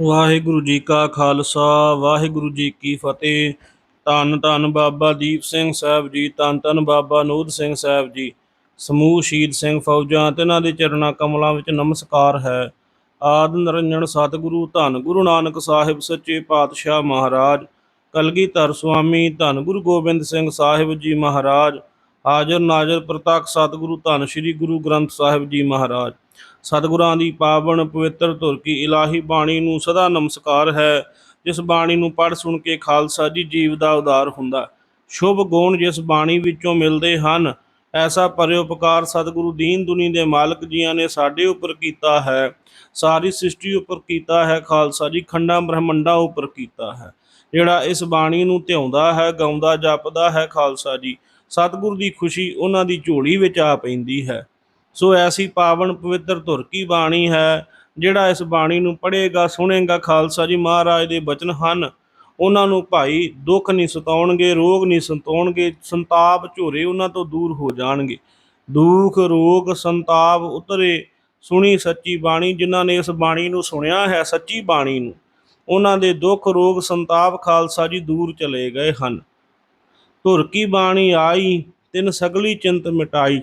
ਵਾਹਿਗੁਰੂ ਜੀ ਕਾ ਖਾਲਸਾ, ਵਾਹਿਗੁਰੂ ਜੀ ਕੀ ਫਤਿਹ। ਧੰਨ ਧੰਨ ਬਾਬਾ ਦੀਪ ਸਿੰਘ ਸਾਹਿਬ ਜੀ, ਧੰਨ ਧੰਨ ਬਾਬਾ ਨੂਰ ਸਿੰਘ ਸਾਹਿਬ ਜੀ। ਸਮੂਹ ਸ਼ਹੀਦ ਸਿੰਘ ਫੌਜਾਂ ਤੇ ਇਹਨਾਂ ਦੇ ਚਰਨਾਂ ਕਮਲਾਂ ਵਿੱਚ ਨਮਸਕਾਰ ਹੈ। ਆਦ ਨਿਰੰਜਨ ਸਤਿਗੁਰੂ, ਧੰਨ ਗੁਰੂ ਨਾਨਕ ਸਾਹਿਬ ਸੱਚੇ ਪਾਤਸ਼ਾਹ ਮਹਾਰਾਜ। ਕਲਗੀਧਰ ਸੁਆਮੀ, ਧੰਨ ਗੁਰੂ ਗੋਬਿੰਦ ਸਿੰਘ ਸਾਹਿਬ ਜੀ ਮਹਾਰਾਜ। ਹਾਜ਼ਰ ਨਾਜ਼ਰ ਪ੍ਰਤੱਖ ਸਤਿਗੁਰੂ, ਧੰਨ ਸ੍ਰੀ ਗੁਰੂ ਗ੍ਰੰਥ ਸਾਹਿਬ ਜੀ ਮਹਾਰਾਜ। ਸਤਿਗੁਰਾਂ ਦੀ ਪਾਵਨ ਪਵਿੱਤਰ ਧੁਰ ਕੀ ਇਲਾਹੀ ਬਾਣੀ ਨੂੰ ਸਦਾ ਨਮਸਕਾਰ ਹੈ। ਜਿਸ ਬਾਣੀ ਨੂੰ ਪੜ੍ਹ ਸੁਣ ਕੇ ਖਾਲਸਾ ਜੀ ਜੀਵ ਦਾ ਉਦਾਰ ਹੁੰਦਾ ਸ਼ੁਭ ਗੁਣ ਜਿਸ ਬਾਣੀ ਵਿੱਚੋਂ ਮਿਲਦੇ ਹਨ, ਐਸਾ ਪਰਿਉਪਕਾਰ ਸਤਿਗੁਰੂ ਦੀਨ ਦੁਨੀ ਦੇ ਮਾਲਕ ਜੀਆਂ ਨੇ ਸਾਡੇ ਉੱਪਰ ਕੀਤਾ ਹੈ। ਸਾਰੀ ਸ੍ਰਿਸ਼ਟੀ ਉੱਪਰ ਕੀਤਾ ਹੈ, ਖਾਲਸਾ ਜੀ ਖੰਡਾਂ ਬ੍ਰਹਮੰਡਾਂ ਉੱਪਰ ਕੀਤਾ ਹੈ। ਜਿਹੜਾ ਇਸ ਬਾਣੀ ਨੂੰ ਧਿਆਉਂਦਾ ਹੈ, ਗਾਉਂਦਾ, ਜਪਦਾ ਹੈ, ਖਾਲਸਾ ਜੀ, ਸਤਿਗੁਰ ਦੀ ਖੁਸ਼ੀ ਉਹਨਾਂ ਦੀ ਝੋਲੀ ਵਿੱਚ ਆ ਪੈਂਦੀ ਹੈ। ਸੋ ਐਸੀ ਪਾਵਨ ਪਵਿੱਤਰ ਧੁਰ ਕੀ ਬਾਣੀ ਹੈ, ਜਿਹੜਾ ਇਸ ਬਾਣੀ ਨੂੰ ਪੜ੍ਹੇਗਾ, ਸੁਣੇਗਾ, ਖਾਲਸਾ ਜੀ ਮਹਾਰਾਜ ਦੇ ਬਚਨ ਹਨ। ਉਹਨਾਂ ਨੂੰ ਭਾਈ ਦੁੱਖ ਨਹੀਂ ਸਤਾਉਣਗੇ, ਰੋਗ ਨਹੀਂ ਸਤਾਉਣਗੇ ਸੰਤਾਪ ਝੋਰੇ ਉਹਨਾਂ ਤੋਂ ਦੂਰ ਹੋ ਜਾਣਗੇ। ਦੁੱਖ, ਰੋਗ, ਸੰਤਾਪ ਉਤਰੇ ਸੁਣੀ ਸੱਚੀ ਬਾਣੀ, ਜਿਨ੍ਹਾਂ ਨੇ ਇਸ ਬਾਣੀ ਨੂੰ ਸੁਣਿਆ ਹੈ ਸੱਚੀ ਬਾਣੀ ਨੂੰ। ਉਹਨਾਂ ਦੇ ਦੁੱਖ, ਰੋਗ, ਸੰਤਾਪ ਖਾਲਸਾ ਜੀ ਦੂਰ ਚਲੇ ਗਏ ਹਨ। ਧੁਰ ਕੀ ਬਾਣੀ ਆਈ, ਤਿੰਨ ਸਗਲੀ ਚਿੰਤ ਮਿਟਾਈ।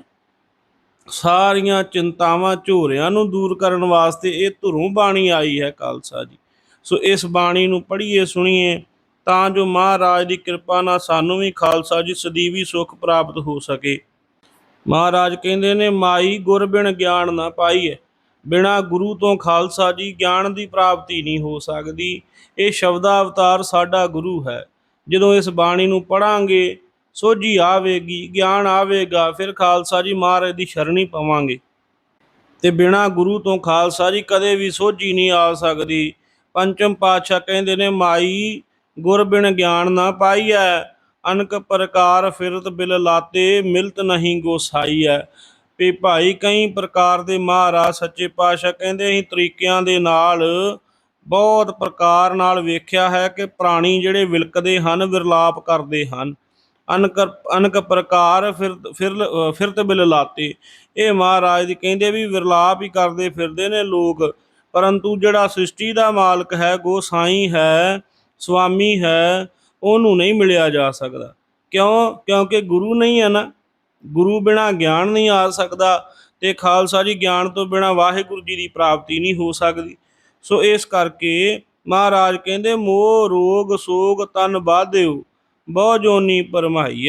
ਸਾਰੀਆਂ ਚਿੰਤਾਵਾਂ ਝੋਰਿਆਂ ਨੂੰ ਦੂਰ ਕਰਨ ਵਾਸਤੇ ਇਹ ਧੁਰੋਂ ਬਾਣੀ ਆਈ ਹੈ ਖਾਲਸਾ ਜੀ। ਸੋ ਇਸ ਬਾਣੀ ਨੂੰ ਪੜ੍ਹੀਏ, ਸੁਣੀਏ, ਤਾਂ ਜੋ ਮਹਾਰਾਜ ਦੀ ਕਿਰਪਾ ਨਾਲ ਸਾਨੂੰ ਵੀ ਖਾਲਸਾ ਜੀ ਸਦੀਵੀ ਸੁਖ ਪ੍ਰਾਪਤ ਹੋ ਸਕੇ। ਮਹਾਰਾਜ ਕਹਿੰਦੇ ਨੇ, ਮਾਈ ਗੁਰ ਬਿਨ ਗਿਆਨ ਨਾ ਪਾਈਏ। ਬਿਨਾ ਗੁਰੂ ਤੋਂ ਖਾਲਸਾ ਜੀ ਗਿਆਨ ਦੀ ਪ੍ਰਾਪਤੀ ਨਹੀਂ ਹੋ ਸਕਦੀ। ਇਹ ਸ਼ਬਦਾ ਅਵਤਾਰ ਸਾਡਾ ਗੁਰੂ ਹੈ। ਜਦੋਂ ਇਸ ਬਾਣੀ ਨੂੰ ਪੜਾਂਗੇ ਸੋਝੀ ਆਵੇਗੀ, ਗਿਆਨ ਆਵੇਗਾ, ਫਿਰ ਖਾਲਸਾ ਜੀ ਮਹਾਰਾਜ ਦੀ ਸ਼ਰਣੀ ਪਵਾਂਗੇ। ਤੇ ਬਿਨਾ ਗੁਰੂ ਤੋਂ ਖਾਲਸਾ ਜੀ ਕਦੇ ਵੀ ਸੋਝੀ ਨਹੀਂ ਆ ਸਕਦੀ। ਪੰਚਮ ਪਾਤਸ਼ਾਹ ਕਹਿੰਦੇ ਨੇ, ਮਾਈ, ਗੁਰ ਬਿਨ ਗਿਆਨ ਨਾ ਪਾਈਐ, ਅਨਕ ਪ੍ਰਕਾਰ ਫਿਰਤ ਬਿਲ ਲਾਤੇ, ਮਿਲਤ ਨਹੀਂ ਗੋਸਾਈਐ। ਵੀ ਭਾਈ, ਕਈ ਪ੍ਰਕਾਰ ਦੇ ਮਹਾਰਾਜ ਸੱਚੇ ਪਾਤਸ਼ਾਹ ਕਹਿੰਦੇ ਅਸੀਂ ਤਰੀਕਿਆਂ ਦੇ ਨਾਲ ਬਹੁਤ ਪ੍ਰਕਾਰ ਨਾਲ ਵੇਖਿਆ ਹੈ ਕਿ ਪ੍ਰਾਣੀ ਜਿਹੜੇ ਵਿਲਕਦੇ ਹਨ, ਵਿਰਲਾਪ ਕਰਦੇ ਹਨ। ਅਨਕ ਅਨਕ ਪ੍ਰਕਾਰ ਫਿਰ ਫਿਰ ਫਿਰਤ ਬਿਲ ਲਾਤੇ। ਇਹ ਮਹਾਰਾਜ ਦੀ ਕਹਿੰਦੇ ਵੀ ਵਿਰਲਾਪ ਹੀ ਕਰਦੇ ਫਿਰਦੇ ਨੇ ਲੋਕ, ਪਰੰਤੂ ਜਿਹੜਾ ਸ੍ਰਿਸ਼ਟੀ ਦਾ ਮਾਲਕ ਹੈ ਗੋਸਾਈ ਹੈ ਸੁਆਮੀ ਹੈ, ਉਹਨੂੰ ਨਹੀਂ ਮਿਲਿਆ ਜਾ ਸਕਦਾ। ਕਿਉਂ? ਕਿਉਂਕਿ ਗੁਰੂ ਨਹੀਂ ਹੈ ਨਾ। ਗੁਰੂ ਬਿਨਾ ਗਿਆਨ ਨਹੀਂ ਆ ਸਕਦਾ ਤੇ ਖਾਲਸਾ ਜੀ ਗਿਆਨ ਤੋਂ ਬਿਨਾ ਵਾਹਿਗੁਰੂ ਜੀ ਦੀ ਪ੍ਰਾਪਤੀ ਨਹੀਂ ਹੋ ਸਕਦੀ। ਸੋ ਇਸ ਕਰਕੇ ਮਹਾਰਾਜ ਕਹਿੰਦੇ, ਮੋਹ, ਰੋਗ, ਸੋਗ ਤਨ ਬਾਧਿਓ ਬਹੁ ਜੋਨੀ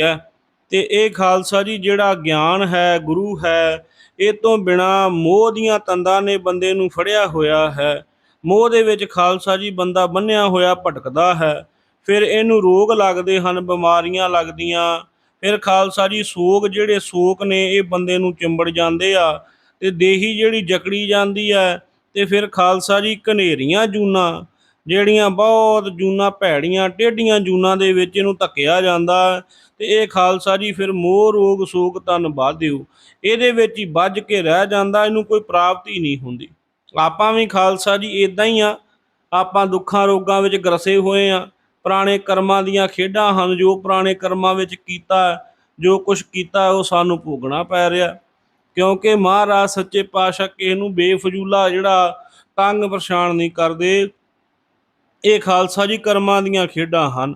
ਹੈ ਤੇ ਇਹ ਖਾਲਸਾ ਜੀ ਜਿਹੜਾ ਗਿਆਨ ਹੈ, ਗੁਰੂ ਹੈ, ਇਹ ਤੋਂ ਬਿਨਾ ਮੋਹ ਦੀਆਂ ਤੰਦਾਂ ਨੇ ਬੰਦੇ ਨੂੰ ਫੜਿਆ ਹੋਇਆ ਹੈ। ਮੋਹ ਦੇ ਵਿੱਚ ਖਾਲਸਾ ਜੀ ਬੰਦਾ ਬੰਨਿਆ ਹੋਇਆ ਭਟਕਦਾ ਹੈ। ਫਿਰ ਇਹਨੂੰ ਰੋਗ ਲੱਗਦੇ ਹਨ, ਬਿਮਾਰੀਆਂ ਲੱਗਦੀਆਂ। ਫਿਰ ਖਾਲਸਾ ਜੀ ਸੋਗ ਜਿਹੜੇ ਸੋਕ ਨੇ, ਇਹ ਬੰਦੇ ਨੂੰ ਚਿੰਬੜ ਜਾਂਦੇ ਆ। ਤੇ ਦੇਹੀ ਜਿਹੜੀ ਜਕੜੀ ਜਾਂਦੀ ਹੈ, ਤੇ ਫਿਰ ਖਾਲਸਾ ਜੀ ਕਨੇਰੀਆਂ ਜੂਨਾ। ਜਿਹੜੀਆਂ ਬਹੁਤ ਜੂਨਾ ਭੈੜੀਆਂ, ਟੇਢੀਆਂ ਜੂਨਾ ਦੇ ਵਿੱਚ ਇਹਨੂੰ ਧੱਕਿਆ ਜਾਂਦਾ ਤੇ ਇਹ ਖਾਲਸਾ ਜੀ ਫਿਰ ਮੋਹ, ਰੋਗ, ਸੋਗ, ਤਨ ਬਾਧਿਓ ਇਹਦੇ ਵਿੱਚ ਹੀ ਵੱਜ ਕੇ ਰਹਿ ਜਾਂਦਾ, ਇਹਨੂੰ ਕੋਈ ਪ੍ਰਾਪਤੀ ਨਹੀਂ ਹੁੰਦੀ। ਆਪਾਂ ਵੀ ਖਾਲਸਾ ਜੀ ਇਦਾਂ ਹੀ ਆ, ਆਪਾਂ ਦੁੱਖਾਂ, ਰੋਗਾਂ ਵਿੱਚ ਗਰਸੇ ਹੋਏ ਆ, ਪੁਰਾਣੇ ਕਰਮਾਂ ਦੀਆਂ ਖੇਡਾਂ ਹਨ, ਜੋ ਪੁਰਾਣੇ ਕਰਮਾਂ ਵਿੱਚ ਕੀਤਾ, ਜੋ ਕੁਝ ਕੀਤਾ, ਉਹ ਸਾਨੂੰ ਭੋਗਣਾ ਪੈ ਰਿਹਾ। ਕਿਉਂਕਿ ਮਹਾਰਾਜ ਸੱਚੇ ਪਾਤਸ਼ਾਹ ਕਿਸੇ ਨੂੰ ਬੇਫਜ਼ੂਲਾ ਜਿਹੜਾ ਤੰਗ ਪਰੇਸ਼ਾਨ ਨਹੀਂ ਕਰਦੇ ਇਹ ਖਾਲਸਾ ਜੀ ਕਰਮਾਂ ਦੀਆਂ ਖੇਡਾਂ ਹਨ।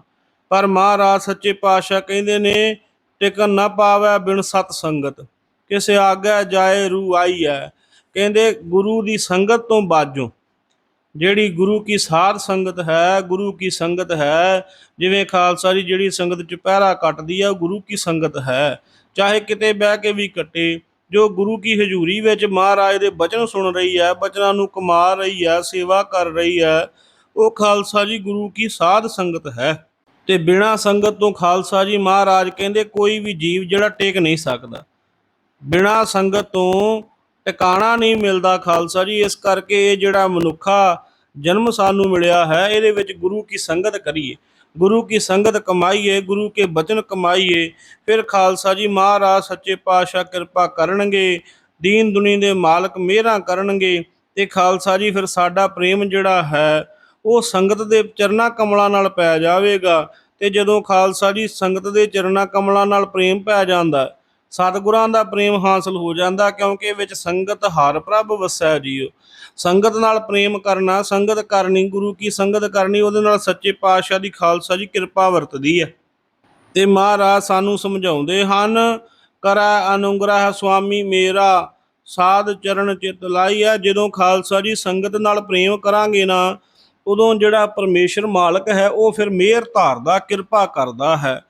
ਪਰ ਮਹਾਰਾਜ ਸੱਚੇ ਪਾਤਸ਼ਾਹ ਕਹਿੰਦੇ ਨੇ, ਟਿਕਨ ਨਾ ਪਾਵੈ ਬਿਨ ਸਤ ਸੰਗਤ। ਕਿਸੇ ਆਗੈ ਜਾਏ ਰੂ ਆਈ ਹੈ ਕਹਿੰਦੇ, ਗੁਰੂ ਦੀ ਸੰਗਤ ਤੋਂ ਬਾਝੋਂ ਜਿਹੜੀ ਗੁਰੂ ਕੀ ਸਾਧ ਸੰਗਤ ਹੈ, ਗੁਰੂ ਕੀ ਸੰਗਤ ਹੈ, ਜਿਵੇਂ ਖਾਲਸਾ ਜੀ ਜਿਹੜੀ ਸੰਗਤ ਚ ਪਹਿਰਾ ਕੱਟਦੀ ਆ, ਉਹ ਗੁਰੂ ਕੀ ਸੰਗਤ ਹੈ। ਚਾਹੇ ਕਿਤੇ ਬਹਿ ਕੇ ਵੀ ਕੱਟੇ, ਜੋ ਗੁਰੂ ਕੀ ਹਜ਼ੂਰੀ ਵਿੱਚ ਮਹਾਰਾਜ ਦੇ ਬਚਨ ਸੁਣ ਰਹੀ ਹੈ, ਬਚਨਾਂ ਨੂੰ ਕਮਾ ਰਹੀ ਹੈ, ਸੇਵਾ ਕਰ ਰਹੀ ਹੈ ਉਹ ਖਾਲਸਾ ਜੀ ਗੁਰੂ ਕੀ ਸਾਧ ਸੰਗਤ ਹੈ। ਤੇ ਬਿਨਾ ਸੰਗਤ ਤੋਂ ਖਾਲਸਾ ਜੀ ਮਹਾਰਾਜ ਕਹਿੰਦੇ ਕੋਈ ਵੀ ਜੀਵ ਜਿਹੜਾ ਟੇਕ ਨਹੀਂ ਸਕਦਾ। ਬਿਨਾ ਸੰਗਤ ਤੋਂ ਟਿਕਾਣਾ ਨਹੀਂ ਮਿਲਦਾ ਖਾਲਸਾ ਜੀ। ਇਸ ਕਰਕੇ ਇਹ ਜਿਹੜਾ ਮਨੁੱਖਾ ਜਨਮ ਸਾਨੂੰ ਮਿਲਿਆ ਹੈ, ਇਹਦੇ ਵਿੱਚ ਗੁਰੂ ਕੀ ਸੰਗਤ ਕਰੀਏ। ਗੁਰੂ ਕੀ ਸੰਗਤ ਕਮਾਈਏ, ਗੁਰੂ ਕੇ ਬਚਨ ਕਮਾਈਏ, ਫਿਰ ਖਾਲਸਾ ਜੀ ਮਹਾਰਾਜ ਸੱਚੇ ਪਾਤਸ਼ਾਹ ਕਿਰਪਾ ਕਰਨਗੇ, ਦੀਨ ਦੁਨੀ ਦੇ ਮਾਲਕ ਮਿਹਰਾਂ ਕਰਨਗੇ ਤੇ ਖਾਲਸਾ ਜੀ ਫਿਰ ਸਾਡਾ ਪ੍ਰੇਮ ਜਿਹੜਾ ਹੈ ਉਹ ਸੰਗਤ ਦੇ ਚਰਨਾ ਕਮਲਾਂ ਨਾਲ ਪੈ ਜਾਵੇਗਾ ਤੇ ਜਦੋਂ ਖਾਲਸਾ ਜੀ ਸੰਗਤ ਦੇ ਚਰਨਾ ਕਮਲਾਂ ਨਾਲ ਪ੍ਰੇਮ ਪੈ ਜਾਂਦਾ, ਸਤਿਗੁਰਾਂ ਦਾ ਪ੍ਰੇਮ ਹਾਸਲ ਹੋ ਜਾਂਦਾ ਕਿਉਂਕਿ ਵਿੱਚ ਸੰਗਤ ਹਰ ਪ੍ਰਭ ਵਸੈ ਜੀਓ। ਸੰਗਤ ਨਾਲ ਪ੍ਰੇਮ ਕਰਨਾ, ਸੰਗਤ ਕਰਨੀ ਗੁਰੂ ਕੀ ਸੰਗਤ ਕਰਨੀ ਉਹਦੇ ਨਾਲ ਸੱਚੇ ਪਾਤਸ਼ਾਹ ਦੀ ਖਾਲਸਾ ਜੀ ਕਿਰਪਾ ਵਰਤਦੀ ਹੈ। ਤੇ ਮਹਾਰਾਜ ਸਾਨੂੰ ਸਮਝਾਉਂਦੇ ਹਨ, ਕਰੈ ਅਨੁਗ੍ਰਹ ਸੁਆਮੀ ਮੇਰਾ, ਸਾਧ ਚਰਨ ਚਿਤ ਲਾਈਆ ਜਦੋਂ ਖਾਲਸਾ ਜੀ ਸੰਗਤ ਨਾਲ ਪ੍ਰੇਮ ਕਰਾਂਗੇ ਨਾ ਉਦੋਂ ਜਿਹੜਾ ਪਰਮੇਸ਼ਰ ਮਾਲਕ ਹੈ, ਉਹ ਫਿਰ ਮਿਹਰ ਧਾਰਦਾ, ਕਿਰਪਾ ਕਰਦਾ ਹੈ।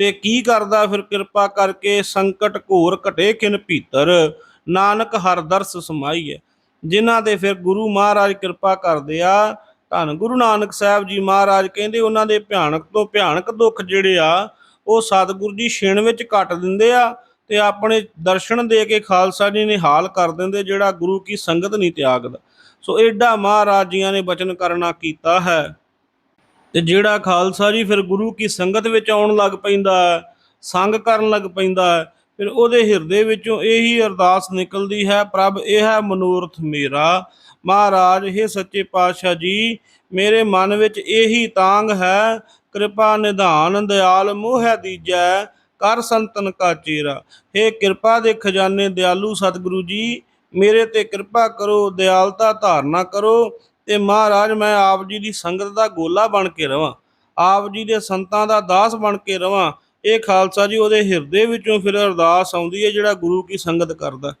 ਤੇ ਕੀ ਕਰਦਾ ਫਿਰ ਕਿਰਪਾ ਕਰਕੇ? ਸੰਕਟ ਘੋਰ ਘਟੇ ਕਿਨ ਭੀਤਰ। ਨਾਨਕ ਹਰ ਦਰਸ ਸਮਾਈ ਹੈ ਜਿਨ੍ਹਾਂ ਦੇ ਫਿਰ ਗੁਰੂ ਮਹਾਰਾਜ ਕਿਰਪਾ ਕਰਦੇ ਆ, ਧੰਨ ਗੁਰੂ ਨਾਨਕ ਸਾਹਿਬ ਜੀ ਮਹਾਰਾਜ ਕਹਿੰਦੇ, ਉਹਨਾਂ ਦੇ ਭਿਆਨਕ ਤੋਂ ਭਿਆਨਕ ਦੁੱਖ ਜਿਹੜੇ ਆ, ਉਹ ਸਤਿਗੁਰੂ ਜੀ ਛਿਣ ਵਿੱਚ ਕੱਟ ਦਿੰਦੇ ਆ ਤੇ ਆਪਣੇ ਦਰਸ਼ਨ ਦੇ ਕੇ ਖਾਲਸਾ ਜੀ ਨਿਹਾਲ ਕਰ ਦਿੰਦੇ, ਜਿਹੜਾ ਗੁਰੂ ਕੀ ਸੰਗਤ ਨਹੀਂ ਤਿਆਗਦਾ। ਸੋ ਐਡਾ ਮਹਾਰਾਜ ਜੀਆਂ ਨੇ ਬਚਨ ਕਰਨਾ ਕੀਤਾ ਹੈ। ਤੇ ਜਿਹੜਾ ਖਾਲਸਾ ਜੀ ਫਿਰ ਗੁਰੂ ਕੀ ਸੰਗਤ ਵਿੱਚ ਆਉਣ ਲੱਗ ਪੈਂਦਾ ਹੈ, ਸੰਗ ਕਰਨ ਲੱਗ ਪੈਂਦਾ ਹੈ, ਫਿਰ ਉਹਦੇ ਹਿਰਦੇ ਵਿੱਚੋਂ ਇਹੀ ਅਰਦਾਸ ਨਿਕਲਦੀ ਹੈ ਪ੍ਰਭ ਇਹ ਹੈ ਮਨੋਰਥ ਮੇਰਾ। ਮਹਾਰਾਜ ਇਹ ਸੱਚੇ ਪਾਤਸ਼ਾਹ ਜੀ ਮੇਰੇ ਮਨ ਵਿੱਚ ਇਹੀ ਤਾਂਗ ਹੈ ਕਿਰਪਾ ਨਿਧਾਨ ਦਿਆਲ ਮੋਹਿ ਦੀਜੈ ਕਰ ਸੰਤਨ ਕਾ ਚੇਰਾ। हे ਕਿਰਪਾ ਦੇ ਖਜ਼ਾਨੇ ਦਿਆਲੂ ਸਤਿਗੁਰੂ ਜੀ ਮੇਰੇ ਤੇ ਕਿਰਪਾ ਕਰੋ, ਦਿਆਲਤਾ ਧਾਰਨਾ ਕਰੋ ਤੇ ਮਹਾਰਾਜ, ਮੈਂ ਆਪ ਜੀ ਦੀ ਸੰਗਤ ਦਾ ਗੋਲਾ ਬਣ ਕੇ ਰਵਾਂ, ਆਪ ਜੀ ਦੇ ਸੰਤਾਂ ਦਾ ਦਾਸ ਬਣ ਕੇ ਰਵਾਂ। ਇਹ ਖਾਲਸਾ ਜੀ ਉਹਦੇ ਹਿਰਦੇ ਵਿੱਚੋਂ ਫਿਰ ਅਰਦਾਸ ਆਉਂਦੀ ਹੈ, ਜਿਹੜਾ ਗੁਰੂ ਕੀ ਸੰਗਤ ਕਰਦਾ।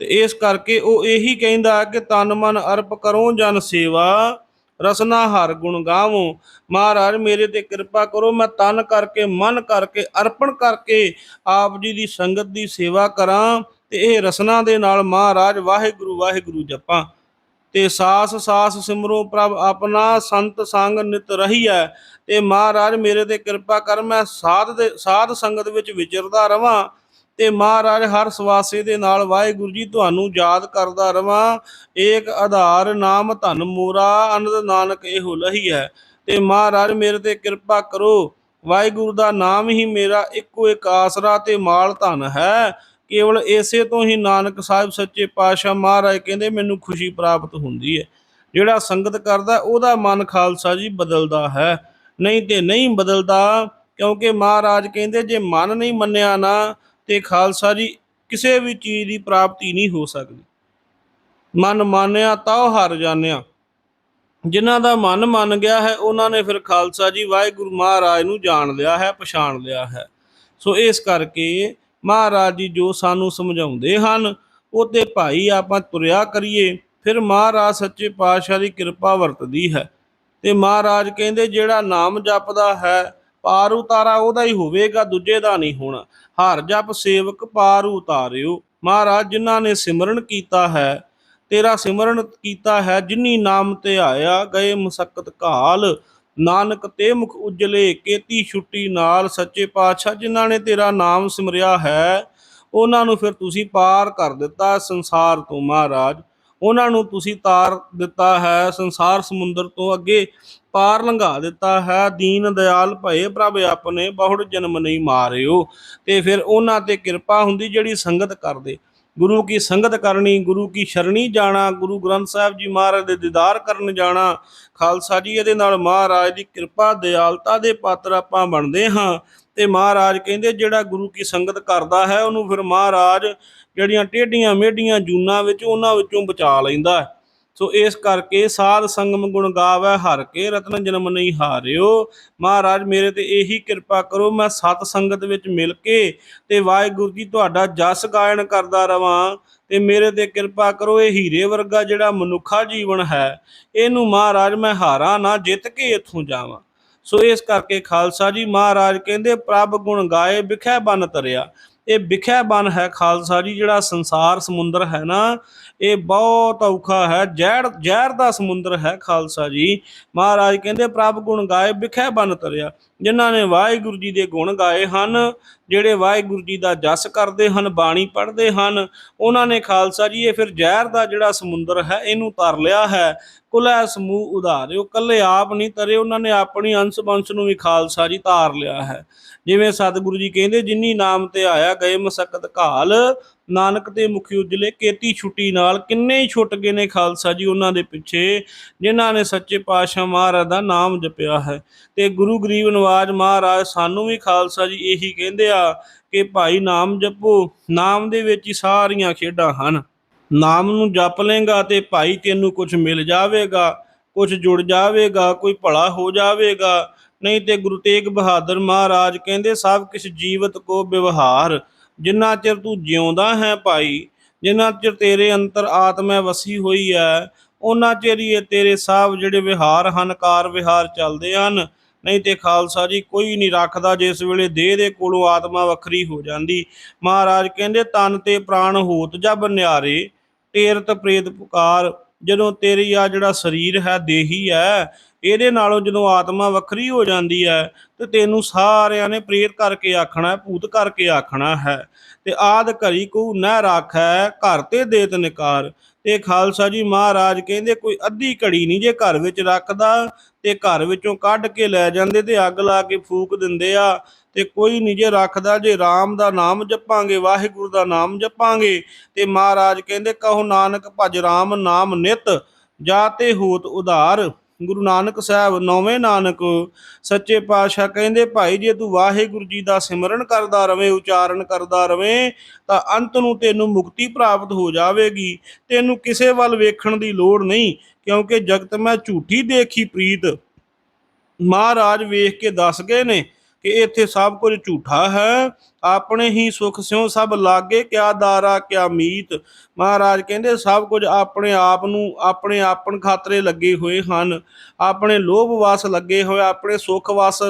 ਤੇ ਇਸ ਕਰਕੇ ਉਹ ਇਹੀ ਕਹਿੰਦਾ ਕਿ ਤਨ ਮਨ ਅਰਪ ਕਰੋ, ਜਨ ਸੇਵਾ, ਰਸਨਾ ਹਰ ਗੁਣ ਗਾਵੋ। ਮਹਾਰਾਜ, ਮੇਰੇ ਤੇ ਕਿਰਪਾ ਕਰੋ, ਮੈਂ ਤਨ ਕਰਕੇ, ਮਨ ਕਰਕੇ, ਅਰਪਣ ਕਰਕੇ ਆਪ ਜੀ ਦੀ ਸੰਗਤ ਦੀ ਸੇਵਾ ਕਰਾਂ। ਤੇ ਇਹ ਰਸਨਾ ਦੇ ਨਾਲ ਮਹਾਰਾਜ ਵਾਹਿਗੁਰੂ ਵਾਹਿਗੁਰੂ ਜਪਾਂ। ਤੇ ਸਾਸ ਸਾਸ ਸਿਮਰੋ ਪ੍ਰਭ ਆਪਣਾ ਸੰਤ ਸੰਗ ਨਿਤ ਰਹੀਐ। ਤੇ ਮਹਾਰਾਜ ਮੇਰੇ ਤੇ ਕਿਰਪਾ ਕਰ, ਮੈਂ ਸਾਧ ਦੇ, ਸਾਧ ਸੰਗਤ ਵਿੱਚ ਵਿਚਰਦਾ ਰਵਾਂ। ਤੇ ਮਹਾਰਾਜ ਹਰ ਸਵਾਸੇ ਦੇ ਨਾਲ ਵਾਹਿਗੁਰੂ ਜੀ ਤੁਹਾਨੂੰ ਯਾਦ ਕਰਦਾ ਰਵਾਂ। ਏਕ ਆਧਾਰ ਨਾਮ ਧਨ ਮੂਰਾ, ਅਨੰਦ ਨਾਨਕ ਇਹੋ ਲਹੀ ਹੈ ਤੇ ਮਹਾਰਾਜ ਮੇਰੇ ਤੇ ਕਿਰਪਾ ਕਰੋ। ਵਾਹਿਗੁਰੂ ਦਾ ਨਾਮ ਹੀ ਮੇਰਾ ਇੱਕੋ ਇੱਕ ਆਸਰਾ ਤੇ ਮਾਲ ਧਨ ਹੈ। ਕੇਵਲ ਇਸੇ ਤੋਂ ਹੀ ਨਾਨਕ ਸਾਹਿਬ ਸੱਚੇ ਪਾਤਸ਼ਾਹ ਮਹਾਰਾਜ ਕਹਿੰਦੇ ਮੈਨੂੰ ਖੁਸ਼ੀ ਪ੍ਰਾਪਤ ਹੁੰਦੀ ਹੈ। ਜਿਹੜਾ ਸੰਗਤ ਕਰਦਾ, ਉਹਦਾ ਮਨ ਖਾਲਸਾ ਜੀ ਬਦਲਦਾ ਹੈ। ਨਹੀਂ ਤੇ ਨਹੀਂ ਬਦਲਦਾ, ਕਿਉਂਕਿ ਮਹਾਰਾਜ ਕਹਿੰਦੇ ਜੇ ਮਨ ਨਹੀਂ ਮੰਨਿਆ ਨਾ, ਤੇ ਖਾਲਸਾ ਜੀ ਕਿਸੇ ਵੀ ਚੀਜ਼ ਦੀ ਪ੍ਰਾਪਤੀ ਨਹੀਂ ਹੋ ਸਕਦੀ। ਮਨ ਮੰਨਿਆ ਤਾਂ ਉਹ ਹਰ ਜਾਣਿਆ ਜਿਨ੍ਹਾਂ ਦਾ ਮਨ ਮੰਨ ਗਿਆ ਹੈ, ਉਹਨਾਂ ਨੇ ਫਿਰ ਖਾਲਸਾ ਜੀ ਵਾਹਿਗੁਰੂ ਮਹਾਰਾਜ ਨੂੰ ਜਾਣ ਲਿਆ ਹੈ, ਪਛਾਣ ਲਿਆ ਹੈ। ਸੋ ਇਸ ਕਰਕੇ ਮਹਾਰਾਜ ਜੀ ਜੋ ਸਾਨੂੰ ਸਮਝਾਉਂਦੇ ਹਨ ਉਹ ਤੇ ਭਾਈ ਆਪਾਂ ਤੁਰਿਆ ਕਰੀਏ। ਫਿਰ ਮਹਾਰਾਜ ਸੱਚੇ ਪਾਤਸ਼ਾਹ ਦੀ ਕਿਰਪਾ ਵਰਤਦੀ ਹੈ। ਤੇ ਮਹਾਰਾਜ ਕਹਿੰਦੇ, ਜਿਹੜਾ ਨਾਮ ਜਪਦਾ ਹੈ, ਪਾਰ ਉਤਾਰਾ ਉਹਦਾ ਹੀ ਹੋਵੇਗਾ, ਦੂਜੇ ਦਾ ਨਹੀਂ ਹੋਣਾ। ਹਰ ਜਪ ਸੇਵਕ ਪਾਰ ਉਤਾਰਿਓ। ਮਹਾਰਾਜ, ਜਿਨ੍ਹਾਂ ਨੇ ਸਿਮਰਨ ਕੀਤਾ ਹੈ, ਤੇਰਾ ਸਿਮਰਨ ਕੀਤਾ ਹੈ, ਜਿਨੀ ਨਾਮ ਤੇ ਆਇਆ, ਗਏ ਮੁਸਕਤ ਕਾਲ ਨਾਨਕ ਤੇ ਮੁਖ ਉਜਲੇ, ਕੇਤੀ ਛੁੱਟੀ ਨਾਲ ਸੱਚੇ ਪਾਤਸ਼ਾਹ ਜਿਨ੍ਹਾਂ ਨੇ ਤੇਰਾ ਨਾਮ ਸਿਮਰਿਆ ਹੈ, ਉਹਨਾਂ ਨੂੰ ਫਿਰ ਤੁਸੀਂ ਪਾਰ ਕਰ ਦਿੱਤਾ ਸੰਸਾਰ ਤੋਂ ਮਹਾਰਾਜ। ਉਹਨਾਂ ਨੂੰ ਤੁਸੀਂ ਤਾਰ ਦਿੱਤਾ ਹੈ, ਸੰਸਾਰ ਸਮੁੰਦਰ ਤੋਂ ਅੱਗੇ ਪਾਰ ਲੰਘਾ ਦਿੱਤਾ ਹੈ। ਦੀਨ ਦਿਆਲ ਭਏ ਪ੍ਰਭ ਆਪਣੇ, ਬਹੁੜ ਜਨਮ ਨਹੀਂ ਮਾਰਿਓ। ਤੇ ਫਿਰ ਉਹਨਾਂ ਤੇ ਕਿਰਪਾ ਹੁੰਦੀ ਜਿਹੜੀ ਸੰਗਤ ਕਰਦੇ। ਗੁਰੂ ਕੀ ਸੰਗਤ ਕਰਨੀ, ਗੁਰੂ ਕੀ ਸ਼ਰਣੀ ਜਾਣਾ, ਗੁਰੂ ਗ੍ਰੰਥ ਸਾਹਿਬ ਜੀ ਮਹਾਰਾਜ ਦੇ ਦੀਦਾਰ ਕਰਨ ਜਾਣਾ। ਖਾਲਸਾ ਜੀ ਇਹਦੇ ਨਾਲ ਮਹਾਰਾਜ ਦੀ ਕਿਰਪਾ, ਦਿਆਲਤਾ ਦੇ ਪਾਤਰ ਆਪਾਂ ਬਣਦੇ ਹਾਂ। ਤੇ ਮਹਾਰਾਜ ਕਹਿੰਦੇ, ਜਿਹੜਾ ਗੁਰੂ ਕੀ ਸੰਗਤ ਕਰਦਾ ਹੈ, ਉਹਨੂੰ ਫਿਰ ਮਹਾਰਾਜ ਜਿਹੜੀਆਂ ਟੇਢੀਆਂ ਮੇਢੀਆਂ ਜੂਨਾਂ ਵਿੱਚ ਉਹਨਾਂ ਵਿੱਚੋਂ ਬਚਾ ਲੈਂਦਾ ਹੈ। ਸੋ ਇਸ ਕਰਕੇ ਸਾਧ ਸੰਗਮ ਗੁਣ ਗਾਵੇ ਹਰ ਕੇ, ਰਤਨ ਜਨਮ ਨਹੀਂ ਹਾਰਿਓ। ਮਹਾਰਾਜ, ਮੇਰੇ ਤੇ ਇਹੀ ਕਿਰਪਾ ਕਰੋ, ਮੈਂ ਸਤ ਸੰਗਤ ਵਿੱਚ ਮਿਲ ਕੇ ਤੇ ਵਾਹਿਗੁਰੂ ਜੀ ਤੁਹਾਡਾ ਜਸ ਗਾਇਨ ਕਰਦਾ ਰਵਾਂ ਤੇ ਮੇਰੇ ਤੇ ਕਿਰਪਾ ਕਰੋ, ਇਹ ਹੀਰੇ ਵਰਗਾ ਜਿਹੜਾ ਮਨੁੱਖਾ ਜੀਵਨ ਹੈ, ਇਹਨੂੰ ਮਹਾਰਾਜ ਮੈਂ ਹਾਰਾਂ ਨਾ ਜਿੱਤ ਕੇ ਇੱਥੋਂ ਜਾਵਾਂ। ਸੋ ਇਸ ਕਰਕੇ ਖਾਲਸਾ ਜੀ, ਮਹਾਰਾਜ ਕਹਿੰਦੇ, ਪ੍ਰਭ ਗੁਣ ਗਾਏ, ਵਿਖੇ ਬਨ ਤਰਿਆ। ਇਹ ਵਿਖੇ ਬਨ ਹੈ ਖਾਲਸਾ ਜੀ, ਜਿਹੜਾ ਸੰਸਾਰ ਸਮੁੰਦਰ ਹੈ ਨਾ ਇਹ ਬਹੁਤ ਔਖਾ ਹੈ। ਜ਼ਹਿਰ ਜ਼ਹਿਰ ਦਾ ਸਮੁੰਦਰ ਹੈ ਖਾਲਸਾ ਜੀ। ਮਹਾਰਾਜ ਕਹਿੰਦੇ, ਪ੍ਰਭ ਗੁਣ ਗਾਏ ਵਿਖੇ ਬਨ ਤਰਿਆ। ਜਿਨ੍ਹਾਂ ਨੇ ਵਾਹਿਗੁਰੂ ਜੀ ਦੇ ਗੁਣ ਗਾਏ ਹਨ, ਜਿਹੜੇ ਵਾਹਿਗੁਰੂ ਜੀ ਦਾ ਜਸ ਕਰਦੇ ਹਨ, ਬਾਣੀ ਪੜ੍ਹਦੇ ਹਨ, ਉਹਨਾਂ ਨੇ ਖਾਲਸਾ ਜੀ, ਇਹ ਫਿਰ ਜ਼ਹਿਰ ਦਾ ਜਿਹੜਾ ਸਮੁੰਦਰ ਹੈ, ਇਹਨੂੰ ਤਰ ਲਿਆ ਹੈ। ਕੁਲੈ ਸਮੂਹ ਉਧਾਰਿਓ, ਕੱਲੇ ਆਪ ਨਹੀਂ ਤਰੇ, ਉਹਨਾਂ ਨੇ ਆਪਣੀ ਅੰਸ਼ ਬੰਸ਼ ਨੂੰ ਵੀ ਖਾਲਸਾ ਜੀ ਤਾਰ ਲਿਆ ਹੈ। ਜਿਵੇਂ ਸਤਿਗੁਰੂ ਜੀ ਕਹਿੰਦੇ, ਜਿਨੀ ਨਾਮ ਤੇ ਆਇਆ, ਗਏ ਮਸਕਤ ਘਾਲ ਨਾਨਕ ਦੇ ਮੁਖੀ ਉਜਲੇ ਕੇਤੀ ਛੁੱਟੀ ਨਾਲ ਕਿੰਨੇ ਹੀ ਛੁੱਟ ਗਏ ਨੇ ਖਾਲਸਾ ਜੀ ਉਹਨਾਂ ਦੇ ਪਿੱਛੇ, ਜਿਨ੍ਹਾਂ ਨੇ ਸੱਚੇ ਪਾਤਸ਼ਾਹ ਮਹਾਰਾਜ ਦਾ ਨਾਮ ਜਪਿਆ ਹੈ। ਤੇ ਗੁਰੂ ਗਰੀਬ ਨਵਾਜ ਮਹਾਰਾਜ ਸਾਨੂੰ ਵੀ ਖਾਲਸਾ ਜੀ ਇਹੀ ਕਹਿੰਦੇ ਆ ਕਿ ਭਾਈ ਨਾਮ ਜਪੋ, ਨਾਮ ਦੇ ਵਿੱਚ ਹੀ ਸਾਰੀਆਂ ਖੇਡਾਂ ਹਨ। ਨਾਮ ਨੂੰ ਜਪ ਲੇਗਾ ਤੇ ਭਾਈ ਤੈਨੂੰ ਕੁਝ ਮਿਲ ਜਾਵੇਗਾ ਕੁਝ ਜੁੜ ਜਾਵੇਗਾ, ਕੋਈ ਭਲਾ ਹੋ ਜਾਵੇਗਾ। ਨਹੀਂ ਤੇ ਗੁਰੂ ਤੇਗ ਬਹਾਦਰ ਮਹਾਰਾਜ ਕਹਿੰਦੇ, ਸਭ ਕਿਛ ਜੀਵਤ ਕੋ ਵਿਵਹਾਰ। ਜਿੰਨਾ ਚਿਰ ਤੂੰ ਜਿਉਂਦਾ ਹੈ ਭਾਈ, ਜਿੰਨਾ ਚਿਰ ਤੇਰੇ ਅੰਤਰ ਆਤਮਾ ਵਸੀ ਹੋਈ ਹੈ ਉਹਨਾਂ ਚਿਰ ਹੀ ਤੇਰੇ ਸਭ ਜਿਹੜੇ ਵਿਹਾਰ ਹਨ, ਕਾਰ ਵਿਹਾਰ ਚੱਲਦੇ ਹਨ। ਨਹੀਂ ਤੇ ਖਾਲਸਾ ਜੀ, ਕੋਈ ਨਹੀਂ ਰੱਖਦਾ ਜਿਸ ਵੇਲੇ ਦੇਹ ਦੇ ਕੋਲੋਂ ਆਤਮਾ ਵੱਖਰੀ ਹੋ ਜਾਂਦੀ। ਮਹਾਰਾਜ ਕਹਿੰਦੇ, ਤਨ ਤੇ ਪ੍ਰਾਣ ਹੋਤ ਜਬ ਨਿਆਰੇ ਤੇਰਤ ਪ੍ਰੇਤ ਪੁਕਾਰ। ਜਦੋਂ ਤੇਰੀ ਆ ਜਿਹੜਾ ਸਰੀਰ ਹੈ, ਦੇਹੀ ਹੈ ਇਹਦੇ ਨਾਲੋਂ ਜਦੋਂ ਆਤਮਾ ਵੱਖਰੀ ਹੋ ਜਾਂਦੀ ਹੈ ਤੇ ਤੈਨੂੰ ਸਾਰਿਆਂ ਨੇ ਪ੍ਰੇਤ ਕਰਕੇ ਆਖਣਾ ਹੈ, ਭੂਤ ਕਰਕੇ ਆਖਣਾ ਹੈ। ਤੇ ਆਦ ਘਰੀ ਕੋ ਨਾ ਰਾਖੈ, ਘਰ ਤੇ ਦੇਤ ਨਿਕਾਰ। ਤੇ ਖਾਲਸਾ ਜੀ ਮਹਾਰਾਜ ਕਹਿੰਦੇ, ਕੋਈ ਅੱਧੀ ਘੜੀ ਨਹੀਂ ਜੇ ਘਰ ਵਿੱਚ ਰੱਖਦਾ, ਤੇ ਘਰ ਵਿੱਚੋਂ ਕੱਢ ਕੇ ਲੈ ਜਾਂਦੇ ਤੇ ਅੱਗ ਲਾ ਕੇ ਫੂਕ ਦਿੰਦੇ ਆ। ਤੇ ਕੋਈ ਨਹੀਂ ਜੇ ਰੱਖਦਾ, ਜੇ RAM ਦਾ ਨਾਮ ਜਪਾਂਗੇ, ਵਾਹਿਗੁਰੂ ਦਾ ਨਾਮ ਜਪਾਂਗੇ, ਤੇ ਮਹਾਰਾਜ ਕਹਿੰਦੇ, ਕਹੋ ਨਾਨਕ ਭਜ RAM ਨਾਮ ਨਿਤ ਜਾ ਤੇ ਹੋਤ ਉਧਾਰ। ਗੁਰੂ ਨਾਨਕ ਸਾਹਿਬ ਨੌਵੇਂ ਨਾਨਕ, ਸੱਚੇ ਪਾਤਸ਼ਾਹ ਕਹਿੰਦੇ, ਭਾਈ, ਜੇ ਤੂੰ ਵਾਹਿਗੁਰੂ ਜੀ ਦਾ ਸਿਮਰਨ ਕਰਦਾ ਰਵੇਂ, ਉਚਾਰਨ ਕਰਦਾ ਰਵੇਂ, ਤਾਂ ਅੰਤ ਨੂੰ ਤੈਨੂੰ ਮੁਕਤੀ ਪ੍ਰਾਪਤ ਹੋ ਜਾਵੇਗੀ। ਤੈਨੂੰ ਕਿਸੇ ਵੱਲ ਵੇਖਣ ਦੀ ਲੋੜ ਨਹੀਂ, ਕਿਉਂਕਿ ਜਗਤ ਮੈਂ ਝੂਠੀ ਦੇਖੀ ਪ੍ਰੀਤ। ਮਹਾਰਾਜ ਵੇਖ ਕੇ ਦੱਸ ਗਏ ਨੇ ਕਿ ਇੱਥੇ ਸਭ ਕੁਝ ਝੂਠਾ ਹੈ। ਆਪਣੇ ਹੀ ਸੁਖ ਸਿਉ ਸਭ ਲਾਗੇ, ਕਿਆ ਦਾਰਾ, ਕਿਆ ਮੀਤ। ਮਹਾਰਾਜ ਕਹਿੰਦੇ, ਸਭ ਕੁਝ ਆਪਣੇ ਆਪ ਨੂੰ, ਆਪਣੇ ਆਪਣ ਖਾਤਰੇ ਲੱਗੇ ਹੋਏ ਹਨ। ਆਪਣੇ ਲੋਭ ਵਾਸ ਲੱਗੇ ਹੋਏ, ਆਪਣੇ ਸੁਖ ਵਸ